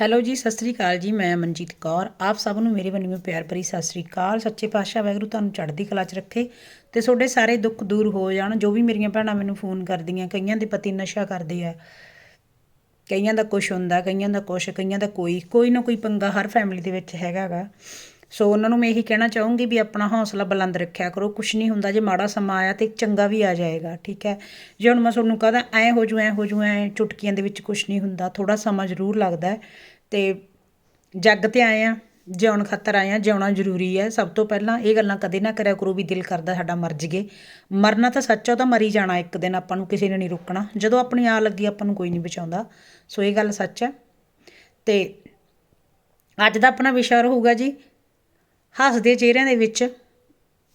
Hello ਜੀ, ਸਤਿ ਸ੍ਰੀ ਅਕਾਲ ਜੀ, ਮੈਂ ਮਨਜੀਤ ਕੌਰ। ਆਪ ਸਭ ਨੂੰ ਮੇਰੇ ਵੱਲੋਂ ਪਿਆਰ ਭਰੀ ਸਤਿ ਸ੍ਰੀ ਅਕਾਲ। ਸੱਚੇ ਪਾਤਸ਼ਾਹ ਵਾਹਿਗੁਰੂ ਤੁਹਾਨੂੰ ਚੜ੍ਹਦੀ ਕਲਾ 'ਚ ਰੱਖੇ ਤੇ ਤੁਹਾਡੇ ਸਾਰੇ ਦੁੱਖ ਦੂਰ ਹੋ ਜਾਣ। ਜੋ ਵੀ ਮੇਰੀਆਂ ਭੈਣਾਂ ਮੈਨੂੰ ਫੋਨ ਕਰਦੀਆਂ, ਕਈਆਂ ਦੇ ਪਤੀ ਨਸ਼ਾ ਕਰਦੇ ਆ, ਕਈਆਂ ਦਾ ਕੁਛ ਹੁੰਦਾ, ਕਈਆਂ ਦਾ ਕੁਛ, ਕਈਆਂ ਦਾ ਕੋਈ ਕੋਈ ਨਾ ਕੋਈ ਪੰਗਾ ਹਰ ਫੈਮਿਲੀ ਦੇ ਵਿੱਚ ਹੈਗਾਗਾ ਸੋ ਉਹਨਾਂ ਨੂੰ ਮੈਂ ਇਹੀ ਕਹਿਣਾ ਚਾਹੂੰਗੀ ਵੀ ਆਪਣਾ ਹੌਸਲਾ ਬੁਲੰਦ ਰੱਖਿਆ ਕਰੋ। ਕੁਛ ਨਹੀਂ ਹੁੰਦਾ, ਜੇ ਮਾੜਾ ਸਮਾਂ ਆਇਆ ਤੇ ਚੰਗਾ ਵੀ ਆ ਜਾਏਗਾ, ਠੀਕ ਹੈ? ਜੇ ਹੁਣ ਮੈਂ ਤੁਹਾਨੂੰ ਕਹਦਾ ਐ ਹੋ ਜੂ, ਐ ਹੋ ਜੂ, ਐ ਚੁਟਕੀਆਂ ਦੇ ਵਿੱਚ ਕੁਛ ਨਹੀਂ ਹੁੰਦਾ ਥੋੜਾ ਸਮਾਂ ਜ਼ਰੂਰ ਲੱਗਦਾ ਹੈ ਜੱਗ ਤੇ ਆਏ ਹਾਂ ਜਿਉਣ ਖਾਤਰ ਆਏ ਹਾਂ ਜਿਉਣਾ ਜ਼ਰੂਰੀ ਹੈ ਸਭ ਤੋਂ ਪਹਿਲਾਂ ਇਹ ਗੱਲਾਂ ਕਦੇ ਨਾ ਕਰਿਆ ਕਰੋ ਵੀ ਦਿਲ ਕਰਦਾ ਸਾਡਾ ਮਰ ਜਗੇ ਮਰਨਾ ਤਾਂ ਸੱਚ ਆ, ਉਹ ਤਾਂ ਮਰੀ ਜਾਣਾ ਇੱਕ ਦਿਨ ਆਪਾਂ ਨੂੰ, ਕਿਸੇ ਨੇ ਨਹੀਂ ਰੋਕਣਾ। ਜਦੋਂ ਆਪਣੀ ਆ ਲੱਗੀ, ਆਪਾਂ ਨੂੰ ਕੋਈ ਨਹੀਂ ਬਚਾਉਂਦਾ। ਸੋ ਇਹ ਗੱਲ ਸੱਚ ਹੈ ਅਤੇ ਅੱਜ ਦਾ ਆਪਣਾ ਵਿਸ਼ਾ ਰਹੂਗਾ ਜੀ, ਹੱਸਦੇ ਚਿਹਰਿਆਂ ਦੇ ਵਿੱਚ,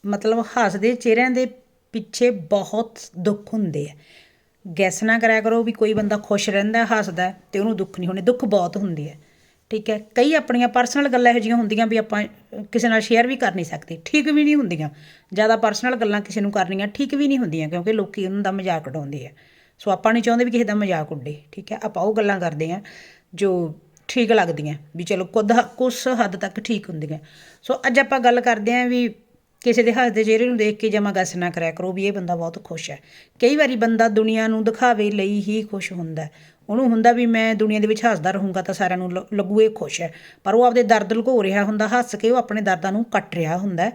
ਮਤਲਬ ਹੱਸਦੇ ਚਿਹਰਿਆਂ ਦੇ ਪਿੱਛੇ ਬਹੁਤ ਦੁੱਖ ਹੁੰਦੇ ਆ। ਗੈਸ ਨਾ ਕਰਿਆ ਕਰੋ ਵੀ ਕੋਈ ਬੰਦਾ ਖੁਸ਼ ਰਹਿੰਦਾ, ਹੱਸਦਾ, ਤੇ ਉਹਨੂੰ ਦੁੱਖ ਨਹੀਂ ਹੋਣੇ, ਦੁੱਖ ਬਹੁਤ ਹੁੰਦੀ ਹੈ ਠੀਕ ਹੈ? ਕਈ ਆਪਣੀਆਂ ਪਰਸਨਲ ਗੱਲਾਂ ਇਹੋ ਜਿਹੀਆਂ ਹੁੰਦੀਆਂ ਵੀ ਆਪਾਂ ਕਿਸੇ ਨਾਲ ਸ਼ੇਅਰ ਵੀ ਕਰ ਨਹੀਂ ਸਕਦੇ। ਠੀਕ ਵੀ ਨਹੀਂ ਹੁੰਦੀਆਂ। ਜ਼ਿਆਦਾ ਪਰਸਨਲ ਗੱਲਾਂ ਕਿਸੇ ਨੂੰ ਕਰਨੀਆਂ ਠੀਕ ਵੀ ਨਹੀਂ ਹੁੰਦੀਆਂ ਕਿਉਂਕਿ ਲੋਕੀ ਉਹਨਾਂ ਦਾ ਮਜ਼ਾਕ ਉਡਾਉਂਦੇ ਆ। ਸੋ ਆਪਾਂ ਨਹੀਂ ਚਾਹੁੰਦੇ ਵੀ ਕਿਸੇ ਦਾ ਮਜ਼ਾਕ ਉੱਡੇ, ਠੀਕ ਹੈ? ਆਪਾਂ ਉਹ ਗੱਲਾਂ ਕਰਦੇ ਆ ਜੋ ਠੀਕ ਲੱਗਦੀਆਂ ਵੀ ਚਲੋ ਕੁਦ ਕੁਛ ਹੱਦ ਤੱਕ ਠੀਕ ਹੁੰਦੀਆਂ। ਸੋ ਅੱਜ ਆਪਾਂ ਗੱਲ ਕਰਦੇ ਆਂ ਵੀ ਕਿਸੇ ਦੇ ਹੱਥ ਦੇ ਚਿਹਰੇ ਨੂੰ ਦੇਖ ਕੇ ਜਮਾ ਗੱਸ ਨਾ ਕਰਿਆ ਕਰੋ ਵੀ ਇਹ ਬੰਦਾ ਬਹੁਤ ਖੁਸ਼ ਹੈ। ਕਈ ਵਾਰੀ ਬੰਦਾ ਦੁਨੀਆ ਨੂੰ ਦਿਖਾਵੇ ਲਈ ਹੀ ਖੁਸ਼ ਹੁੰਦਾ ਉਹਨੂੰ ਹੁੰਦਾ ਵੀ ਮੈਂ ਦੁਨੀਆ ਦੇ ਵਿੱਚ ਹੱਸਦਾ ਰਹੂੰਗਾ ਤਾਂ ਸਾਰਿਆਂ ਨੂੰ ਲੱਗੂ ਇਹ ਖੁਸ਼ ਹੈ। ਪਰ ਉਹ ਆਪਦੇ ਦਰਦ ਲੁਕੋ ਰਿਹਾ ਹੁੰਦਾ, ਹੱਸ ਕੇ ਉਹ ਆਪਣੇ ਦਰਦਾਂ ਨੂੰ ਕੱਟ ਰਿਹਾ ਹੁੰਦਾ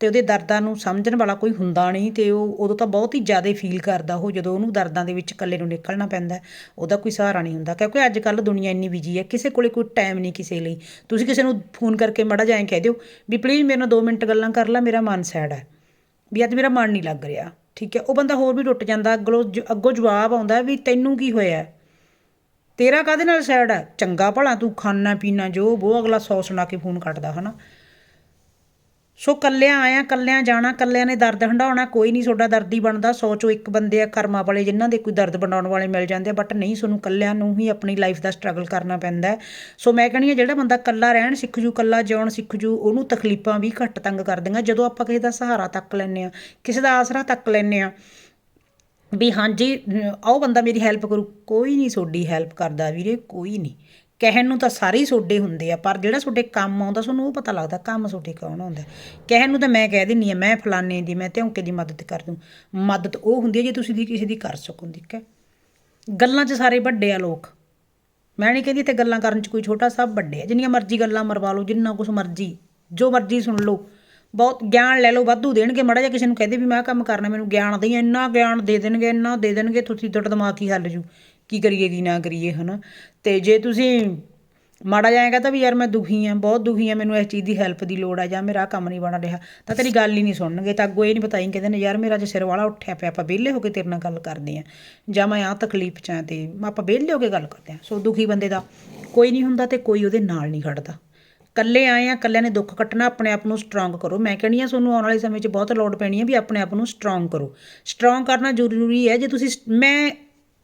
ਤੇ ਉਹਦੇ ਦਰਦਾਂ ਨੂੰ ਸਮਝਣ ਵਾਲਾ ਕੋਈ ਹੁੰਦਾ ਨਹੀਂ ਤੇ ਉਹ, ਉਦੋਂ ਤਾਂ ਬਹੁਤ ਹੀ ਜ਼ਿਆਦਾ ਫੀਲ ਕਰਦਾ ਉਹ ਜਦੋਂ ਉਹਨੂੰ ਦਰਦਾਂ ਦੇ ਵਿੱਚ ਇਕੱਲੇ ਨੂੰ ਨਿਕਲਣਾ ਪੈਂਦਾ ਉਹਦਾ ਕੋਈ ਸਹਾਰਾ ਨਹੀਂ ਹੁੰਦਾ। ਕਿਉਂਕਿ ਅੱਜ ਕੱਲ ਦੁਨੀਆ ਇੰਨੀ ਬਿਜ਼ੀ ਹੈ, ਕਿਸੇ ਕੋਲੇ ਕੋਈ ਟਾਈਮ ਨਹੀਂ ਕਿਸੇ ਲਈ। ਤੁਸੀਂ ਕਿਸੇ ਨੂੰ ਫੋਨ ਕਰਕੇ ਮੜਾ ਜਾਏ ਕਹਿ ਦਿਓ ਵੀ ਪਲੀਜ਼ ਮੇਰੇ ਨਾਲ 2 ਮਿੰਟ ਗੱਲਾਂ ਕਰ ਲੈ, ਮੇਰਾ ਮਨ ਸੈਡ ਹੈ। ਵੀ ਅੱਜ ਮੇਰਾ ਮਨ ਨਹੀਂ ਲੱਗ ਰਿਹਾ, ਠੀਕ ਹੈ? ਉਹ ਬੰਦਾ ਹੋਰ ਵੀ ਟੁੱਟ ਜਾਂਦਾ ਅੱਗੋਂ ਅੱਗੋਂ ਜਵਾਬ ਆਉਂਦਾ ਵੀ ਤੈਨੂੰ ਕੀ ਹੋਇਆ? ਤੇਰਾ ਕਾਦੇ ਨਾਲ ਸੈਡ ਹੈ? ਚੰਗਾ ਭਲਾ ਤੂੰ ਖਾਣਾ ਪੀਣਾ ਜੋ ਉਹ ਅਗਲਾ ਸੌ ਸੁਣਾ ਕੇ ਫੋਨ ਕੱਟਦਾ, ਹਨਾ? ਸੋ ਕੱਲਿਆਂ ਆਇਆ, ਕੱਲਿਆਂ ਜਾਣਾ, ਕੱਲਿਆਂ ਨੇ ਦਰਦ ਹੰਡਾਉਣਾ ਕੋਈ ਨਹੀਂ ਤੁਹਾਡਾ ਦਰਦ ਹੀ ਬਣਦਾ। ਸੌ ਚੋਂ ਇੱਕ ਬੰਦੇ ਆ, ਕਰਮਾਂ ਵਾਲੇ, ਜਿਨ੍ਹਾਂ ਦੇ ਕੋਈ ਦਰਦ ਬਣਾਉਣ ਵਾਲੇ ਮਿਲ ਜਾਂਦੇ ਆ ਬਟ ਨਹੀਂ, ਤੁਹਾਨੂੰ ਕੱਲਿਆਂ ਨੂੰ ਹੀ ਆਪਣੀ ਲਾਈਫ ਦਾ ਸਟਰਗਲ ਕਰਨਾ ਪੈਂਦਾ ਸੋ ਮੈਂ ਕਹਿੰਦੀ ਆ ਜਿਹੜਾ ਬੰਦਾ ਕੱਲਾ ਰਹਿਣ ਸਿੱਖ ਜੂ, ਕੱਲਾ ਜਿਉਣ ਸਿੱਖ ਜੂ, ਉਹਨੂੰ ਤਕਲੀਫਾਂ ਵੀ ਘੱਟ ਤੰਗ ਕਰਦੀਆਂ ਜਦੋਂ ਆਪਾਂ ਕਿਸੇ ਦਾ ਸਹਾਰਾ ਤੱਕ ਲੈਨੇ ਆ ਕਿਸੇ ਦਾ ਆਸਰਾ ਤੱਕ ਲੈਨੇ ਆ ਵੀ ਹਾਂਜੀ ਆਓ ਬੰਦਾ ਮੇਰੀ ਹੈਲਪ ਕਰੂ, ਕੋਈ ਨਹੀਂ ਤੁਹਾਡੀ ਹੈਲਪ ਕਰਦਾ ਵੀਰੇ, ਕੋਈ ਨਹੀਂ। ਕਹਿਣ ਨੂੰ ਤਾਂ ਸਾਰੇ ਹੀ ਤੁਹਾਡੇ ਹੁੰਦੇ ਆ, ਪਰ ਜਿਹੜਾ ਤੁਹਾਡੇ ਕੰਮ ਆਉਂਦਾ, ਤੁਹਾਨੂੰ ਉਹ ਪਤਾ ਲੱਗਦਾ ਕੰਮ ਤੁਹਾਡੇ ਕੌਣ ਆਉਂਦਾ। ਕਹਿਣ ਨੂੰ ਤਾਂ ਮੈਂ ਕਹਿ ਦਿੰਨੀ ਆ, ਮੈਂ ਫਲਾਣੇ ਦੀ, ਮੈਂ ਧਿਉਂਕੇ ਦੀ ਮਦਦ ਕਰ ਦੂੰ। ਮਦਦ ਉਹ ਹੁੰਦੀ ਹੈ ਜੇ ਤੁਸੀਂ ਦੀ ਕਿਸੇ ਦੀ ਕਰ ਸਕੋ ਠੀਕ ਹੈ ਗੱਲਾਂ 'ਚ ਸਾਰੇ ਵੱਡੇ ਆ ਲੋਕ। ਮੈਂ ਨਹੀਂ ਕਹਿੰਦੀ ਇੱਥੇ ਗੱਲਾਂ ਕਰਨ 'ਚ ਕੋਈ ਛੋਟਾ, ਸਭ ਵੱਡੇ ਆ। ਜਿੰਨੀਆਂ ਮਰਜ਼ੀ ਗੱਲਾਂ ਮਰਵਾ ਲਓ, ਜਿੰਨਾ ਕੁਝ ਮਰਜ਼ੀ, ਜੋ ਮਰਜ਼ੀ ਸੁਣ ਲਓ। ਬਹੁਤ ਗਿਆਨ ਲੈ ਲਓ, ਵਾਧੂ ਦੇਣਗੇ। ਮੜਾ ਜਿਹਾ ਕਿਸੇ ਨੂੰ ਕਹਦੇ ਵੀ ਮੈਂ ਕੰਮ ਕਰਨਾ, ਮੈਨੂੰ ਗਿਆਨ ਦੇਈ, ਇੰਨਾ ਗਿਆਨ ਦੇ ਦੇਣਗੇ, ਇੰਨਾ ਦੇ ਦੇਣਗੇ, ਤੁਸੀਂ ਤੁਹਾਡਾ ਦਿਮਾਗ ਹੀ ਹੱਲ ਜੂ। ਕੀ ਕਰੀਏ, ਕੀ ਨਾ ਕਰੀਏ, ਹਨਾ? ਤੇ ਜੇ ਤੁਸੀਂ ਮਾੜਾ ਜਾਏਗਾ ਤਾਂ ਵੀ ਯਾਰ ਮੈਂ ਦੁਖੀ ਆ, ਬਹੁਤ ਦੁਖੀ ਆ, ਮੈਨੂੰ ਇਸ ਚੀਜ਼ ਦੀ ਹੈਲਪ ਦੀ ਲੋੜ ਆ ਜਾਂ ਮੇਰਾ ਕੰਮ ਨਹੀਂ ਬਣ ਰਿਹਾ, ਤਾਂ ਤੇਰੀ ਗੱਲ ਹੀ ਨਹੀਂ ਸੁਣਨਗੇ। ਤਾਂ ਅੱਗੋਂ ਇਹ ਨਹੀਂ ਪਤਾ ਹੀ ਕਹਿੰਦੇ ਨੇ, ਯਾਰ ਮੇਰਾ ਜੇ ਸਿਰ ਵਾਲਾ ਉੱਠਿਆ ਪਿਆ, ਆਪਾਂ ਵਿਹਲੇ ਹੋ ਕੇ ਤੇਰੇ ਨਾਲ ਗੱਲ ਕਰਦੇ ਆ। ਜਾਂ ਮੈਂ ਆ ਤਕਲੀਫ ਚ ਆ ਤੇ ਆਪਾਂ ਵਿਹਲੇ ਹੋ ਕੇ ਗੱਲ ਕਰਦੇ ਆ। ਸੋ ਦੁਖੀ ਬੰਦੇ ਦਾ ਕੋਈ ਨਹੀਂ ਹੁੰਦਾ ਤੇ ਕੋਈ ਉਹਦੇ ਨਾਲ ਨਹੀਂ ਖੜਦਾ। ਕੱਲੇ ਆਏ ਆ ਕੱਲਿਆਂ ਨੇ ਦੁੱਖ ਕੱਟਣਾ, ਆਪਣੇ ਆਪ ਨੂੰ ਸਟਰੋਂਗ ਕਰੋ। ਮੈਂ ਕਹਿੰਦੀ ਆ, ਤੁਹਾਨੂੰ ਆਉਣ ਵਾਲੇ ਸਮੇਂ 'ਚ ਬਹੁਤ ਲੋੜ ਪੈਣੀ ਹੈ ਵੀ ਆਪਣੇ ਆਪ ਨੂੰ ਸਟਰੋਂਗ ਕਰੋ। ਸਟਰੋਂਗ ਕਰਨਾ ਜ਼ਰੂਰੀ ਹੈ, ਜੇ ਤੁਸੀਂ ਮੈਂ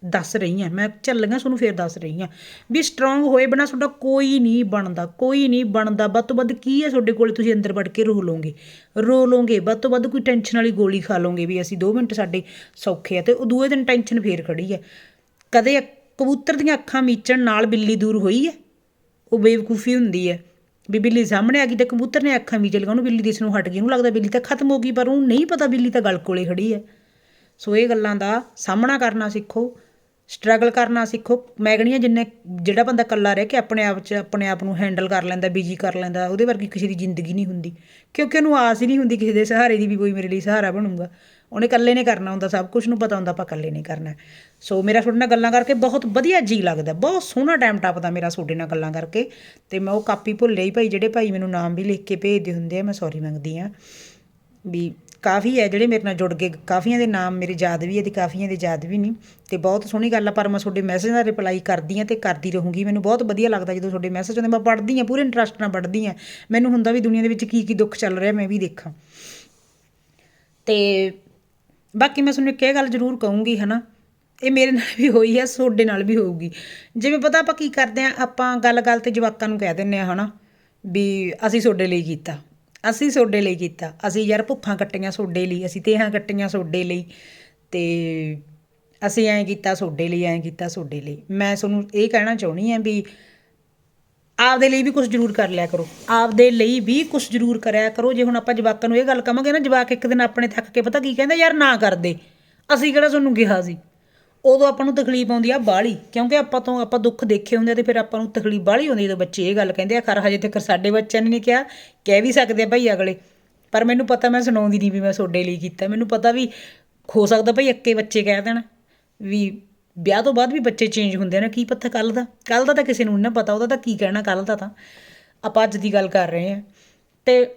ਦੱਸ ਰਹੀ ਹਾਂ ਮੈਂ ਚੱਲੀਆਂ ਤੁਹਾਨੂੰ ਫੇਰ ਦੱਸ ਰਹੀ ਹਾਂ ਵੀ ਸਟਰੋਂਗ ਹੋਏ ਬਿਨਾ ਤੁਹਾਡਾ ਕੋਈ ਨਹੀਂ ਬਣਦਾ, ਕੋਈ ਨਹੀਂ ਬਣਦਾ। ਵੱਧ ਤੋਂ ਵੱਧ ਕੀ ਹੈ ਤੁਹਾਡੇ ਕੋਲ? ਤੁਸੀਂ ਅੰਦਰ ਵੜ ਕੇ ਰੋ ਲੋਗੇ ਰੋ ਲੋਗੇ ਵੱਧ ਤੋਂ ਵੱਧ ਕੋਈ ਟੈਨਸ਼ਨ ਵਾਲੀ ਗੋਲੀ ਖਾ ਲੋਗੇ ਵੀ ਅਸੀਂ 2 ਮਿੰਟ ਸਾਡੇ ਸੌਖੇ ਆ ਤੇ ਉਹ ਦੂਏ ਦਿਨ ਟੈਨਸ਼ਨ ਫੇਰ ਖੜੀ ਹੈ। ਕਦੇ ਕਬੂਤਰ ਦੀਆਂ ਅੱਖਾਂ ਮੀਚਣ ਨਾਲ ਬਿੱਲੀ ਦੂਰ ਹੋਈ ਹੈ? ਉਹ ਬੇਵਕੂਫੀ ਹੁੰਦੀ ਹੈ। ਵੀ ਬਿੱਲੀ ਸਾਹਮਣੇ ਆ ਗਈ ਤੇ ਕਬੂਤਰ ਨੇ ਅੱਖਾਂ ਮੀਚ ਲਗਾ ਉਹਨੂੰ ਬਿੱਲੀ ਦਿਸ ਨੂੰ ਹਟ ਗਈ, ਉਹਨੂੰ ਲੱਗਦਾ ਬਿੱਲੀ ਤਾਂ ਖਤਮ ਹੋ ਗਈ, ਪਰ ਉਹਨੂੰ ਨਹੀਂ ਪਤਾ ਬਿੱਲੀ ਤਾਂ ਗਲ ਕੋਲੇ ਖੜੀ ਹੈ। ਸੋ ਇਹ ਗੱਲਾਂ ਦਾ ਸਾਹਮਣਾ ਕਰਨਾ ਸਿੱਖੋ ਸਟਰਗਲ ਕਰਨਾ ਸਿੱਖੋ। ਮੈਂ ਕਹਿੰਦੀ ਜਿੰਨੇ, ਜਿਹੜਾ ਬੰਦਾ ਇਕੱਲਾ ਰਹਿ ਕੇ ਆਪਣੇ ਆਪ 'ਚ, ਆਪਣੇ ਆਪ ਨੂੰ ਹੈਂਡਲ ਕਰ ਲੈਂਦਾ ਬਿਜ਼ੀ ਕਰ ਲੈਂਦਾ, ਉਹਦੇ ਵਰਗੀ ਕਿਸੇ ਦੀ ਜ਼ਿੰਦਗੀ ਨਹੀਂ ਹੁੰਦੀ। ਕਿਉਂਕਿ ਉਹਨੂੰ ਆਸ ਹੀ ਨਹੀਂ ਹੁੰਦੀ ਕਿਸੇ ਦੇ ਸਹਾਰੇ ਦੀ ਵੀ ਕੋਈ ਮੇਰੇ ਲਈ ਸਹਾਰਾ ਬਣੂਗਾ। ਉਹਨੇ ਇਕੱਲੇ ਨੇ ਕਰਨਾ ਹੁੰਦਾ, ਸਭ ਕੁਝ ਨੂੰ ਪਤਾ ਹੁੰਦਾ ਆਪਾਂ ਇਕੱਲੇ ਨਹੀਂ ਕਰਨਾ ਸੋ ਮੇਰਾ ਤੁਹਾਡੇ ਨਾਲ ਗੱਲਾਂ ਕਰਕੇ ਬਹੁਤ ਵਧੀਆ ਜੀ ਲੱਗਦਾ ਬਹੁਤ ਸੋਹਣਾ ਟਾਈਮ ਟੱਪਦਾ ਮੇਰਾ ਤੁਹਾਡੇ ਨਾਲ ਗੱਲਾਂ ਕਰਕੇ। ਤੇ ਮੈਂ ਉਹ ਕਾਪੀ ਭੁੱਲੇ ਹੀ ਭਾਈ, ਜਿਹੜੇ ਭਾਈ ਮੈਨੂੰ ਨਾਮ ਵੀ ਲਿਖ ਕੇ ਭੇਜਦੇ ਹੁੰਦੇ ਆ, ਮੈਂ ਸੌਰੀ ਮੰਗਦੀ ਆ ਵੀ ਕਾਫੀ ਹੈ ਜਿਹੜੇ ਮੇਰੇ ਨਾਲ ਜੁੜ ਗਏ ਕਾਫੀਆਂ ਦੇ ਨਾਮ ਮੇਰੇ ਯਾਦ ਵੀ ਹੈ ਤੇ ਕਾਫੀਆਂ ਦੇ ਯਾਦ ਵੀ ਨਹੀਂ। ਤੇ ਬਹੁਤ ਸੋਹਣੀ ਗੱਲ ਆ, ਪਰ ਮੈਂ ਤੁਹਾਡੇ ਮੈਸੇਜ ਦਾ ਰਿਪਲਾਈ ਕਰਦੀ ਆ ਤੇ ਕਰਦੀ ਰਹੂੰਗੀ। ਮੈਨੂੰ ਬਹੁਤ ਵਧੀਆ ਲੱਗਦਾ ਜਦੋਂ ਤੁਹਾਡੇ ਮੈਸੇਜ ਆਉਂਦੇ ਮੈਂ ਪੜ੍ਹਦੀ ਆ ਪੂਰੇ ਇੰਟਰਸਟ ਨਾਲ ਪੜ੍ਹਦੀ ਆ ਮੈਨੂੰ ਹੁੰਦਾ ਵੀ ਦੁਨੀਆ ਦੇ ਵਿੱਚ ਕੀ ਕੀ ਦੁੱਖ ਚੱਲ ਰਿਹਾ, ਮੈਂ ਵੀ ਦੇਖਾਂ। ਤੇ ਬਾਕੀ ਮੈਂ ਤੁਹਾਨੂੰ ਇੱਕ ਇਹ ਗੱਲ ਜ਼ਰੂਰ ਕਹੂੰਗੀ, ਹਨਾ? ਇਹ ਮੇਰੇ ਨਾਲ ਵੀ ਹੋਈ ਹੈ ਤੁਹਾਡੇ ਨਾਲ ਵੀ ਹੋਊਗੀ। ਜਿਵੇਂ ਪਤਾ ਆਪਾਂ ਕੀ ਕਰਦੇ ਆ, ਆਪਾਂ ਗੱਲ-ਗੱਲ ਤੇ ਜਵਾਕਾਂ ਨੂੰ ਕਹਿ ਦਿੰਨੇ ਆ, ਹਨਾ? ਵੀ ਅਸੀਂ ਤੁਹਾਡੇ ਲਈ ਕੀਤਾ, ਅਸੀਂ ਤੁਹਾਡੇ ਲਈ ਕੀਤਾ, ਅਸੀਂ ਯਾਰ ਭੁੱਖਾਂ ਕੱਟੀਆਂ ਤੁਹਾਡੇ ਲਈ, ਅਸੀਂ ਤੇਹਾਂ ਕੱਟੀਆਂ ਤੁਹਾਡੇ ਲਈ, ਤੇ ਅਸੀਂ ਐਂ ਕੀਤਾ ਤੁਹਾਡੇ ਲਈ, ਐਂ ਕੀਤਾ ਤੁਹਾਡੇ ਲਈ। ਮੈਂ ਤੁਹਾਨੂੰ ਇਹ ਕਹਿਣਾ ਚਾਹੁੰਦੀ ਆ ਵੀ ਆਪਦੇ ਲਈ ਵੀ ਕੁਝ ਜ਼ਰੂਰ ਕਰ ਲਿਆ ਕਰੋ। ਆਪਦੇ ਲਈ ਵੀ ਕੁਝ ਜ਼ਰੂਰ ਕਰਿਆ ਕਰੋ। ਜੇ ਹੁਣ ਆਪਾਂ ਜਵਾਕਾਂ ਨੂੰ ਇਹ ਗੱਲ ਕਵਾਂਗੇ ਨਾ, ਜਵਾਕ ਇੱਕ ਦਿਨ ਆਪਣੇ ਥੱਕ ਕੇ ਪਤਾ ਕੀ ਕਹਿੰਦਾ, ਯਾਰ ਨਾ ਕਰਦੇ। ਅਸੀਂ ਕਿਹੜਾ ਤੁਹਾਨੂੰ ਕਿਹਾ ਸੀ? ਉਦੋਂ ਆਪਾਂ ਨੂੰ ਤਕਲੀਫ ਆਉਂਦੀ ਆ ਬਾਹਲੀ, ਕਿਉਂਕਿ ਆਪਾਂ ਤੋਂ ਆਪਾਂ ਦੁੱਖ ਦੇਖੇ ਹੁੰਦੇ ਆ ਤੇ ਫਿਰ ਆਪਾਂ ਨੂੰ ਤਕਲੀਫ ਬਾਹਲੀ ਹੁੰਦੀ ਜਦੋਂ ਬੱਚੇ ਇਹ ਗੱਲ ਕਹਿੰਦੇ ਆ, ਖਰ, ਹਜੇ ਤੱਕ ਸਾਡੇ ਬੱਚਿਆਂ ਨੇ ਨਹੀਂ ਕਿਹਾ, ਕਹਿ ਵੀ ਸਕਦੇ ਆ ਭਾਈ ਅਗਲੇ। ਪਰ ਮੈਨੂੰ ਪਤਾ ਮੈਂ ਸੁਣਾਉਂਦੀ ਨਹੀਂ ਵੀ ਮੈਂ ਤੁਹਾਡੇ ਲਈ ਕੀਤਾ। ਮੈਨੂੰ ਪਤਾ ਵੀ ਹੋ ਸਕਦਾ ਭਾਈ, ਅੱਕੇ ਬੱਚੇ ਕਹਿ ਦੇਣ ਵੀ ਵਿਆਹ ਤੋਂ ਬਾਅਦ ਵੀ ਬੱਚੇ ਚੇਂਜ ਹੁੰਦੇ ਨੇ, ਕੀ ਪਤਾ ਕੱਲ ਦਾ? ਕੱਲ ਦਾ ਤਾਂ ਕਿਸੇ ਨੂੰ ਨਹੀਂ ਨਾ ਪਤਾ, ਉਹਦਾ ਤਾਂ ਕੀ ਕਹਿਣਾ ਕੱਲ ਦਾ ਤਾਂ। ਆਪਾਂ ਅੱਜ ਦੀ ਗੱਲ ਕਰ ਰਹੇ ਹਾਂ। ਤੇ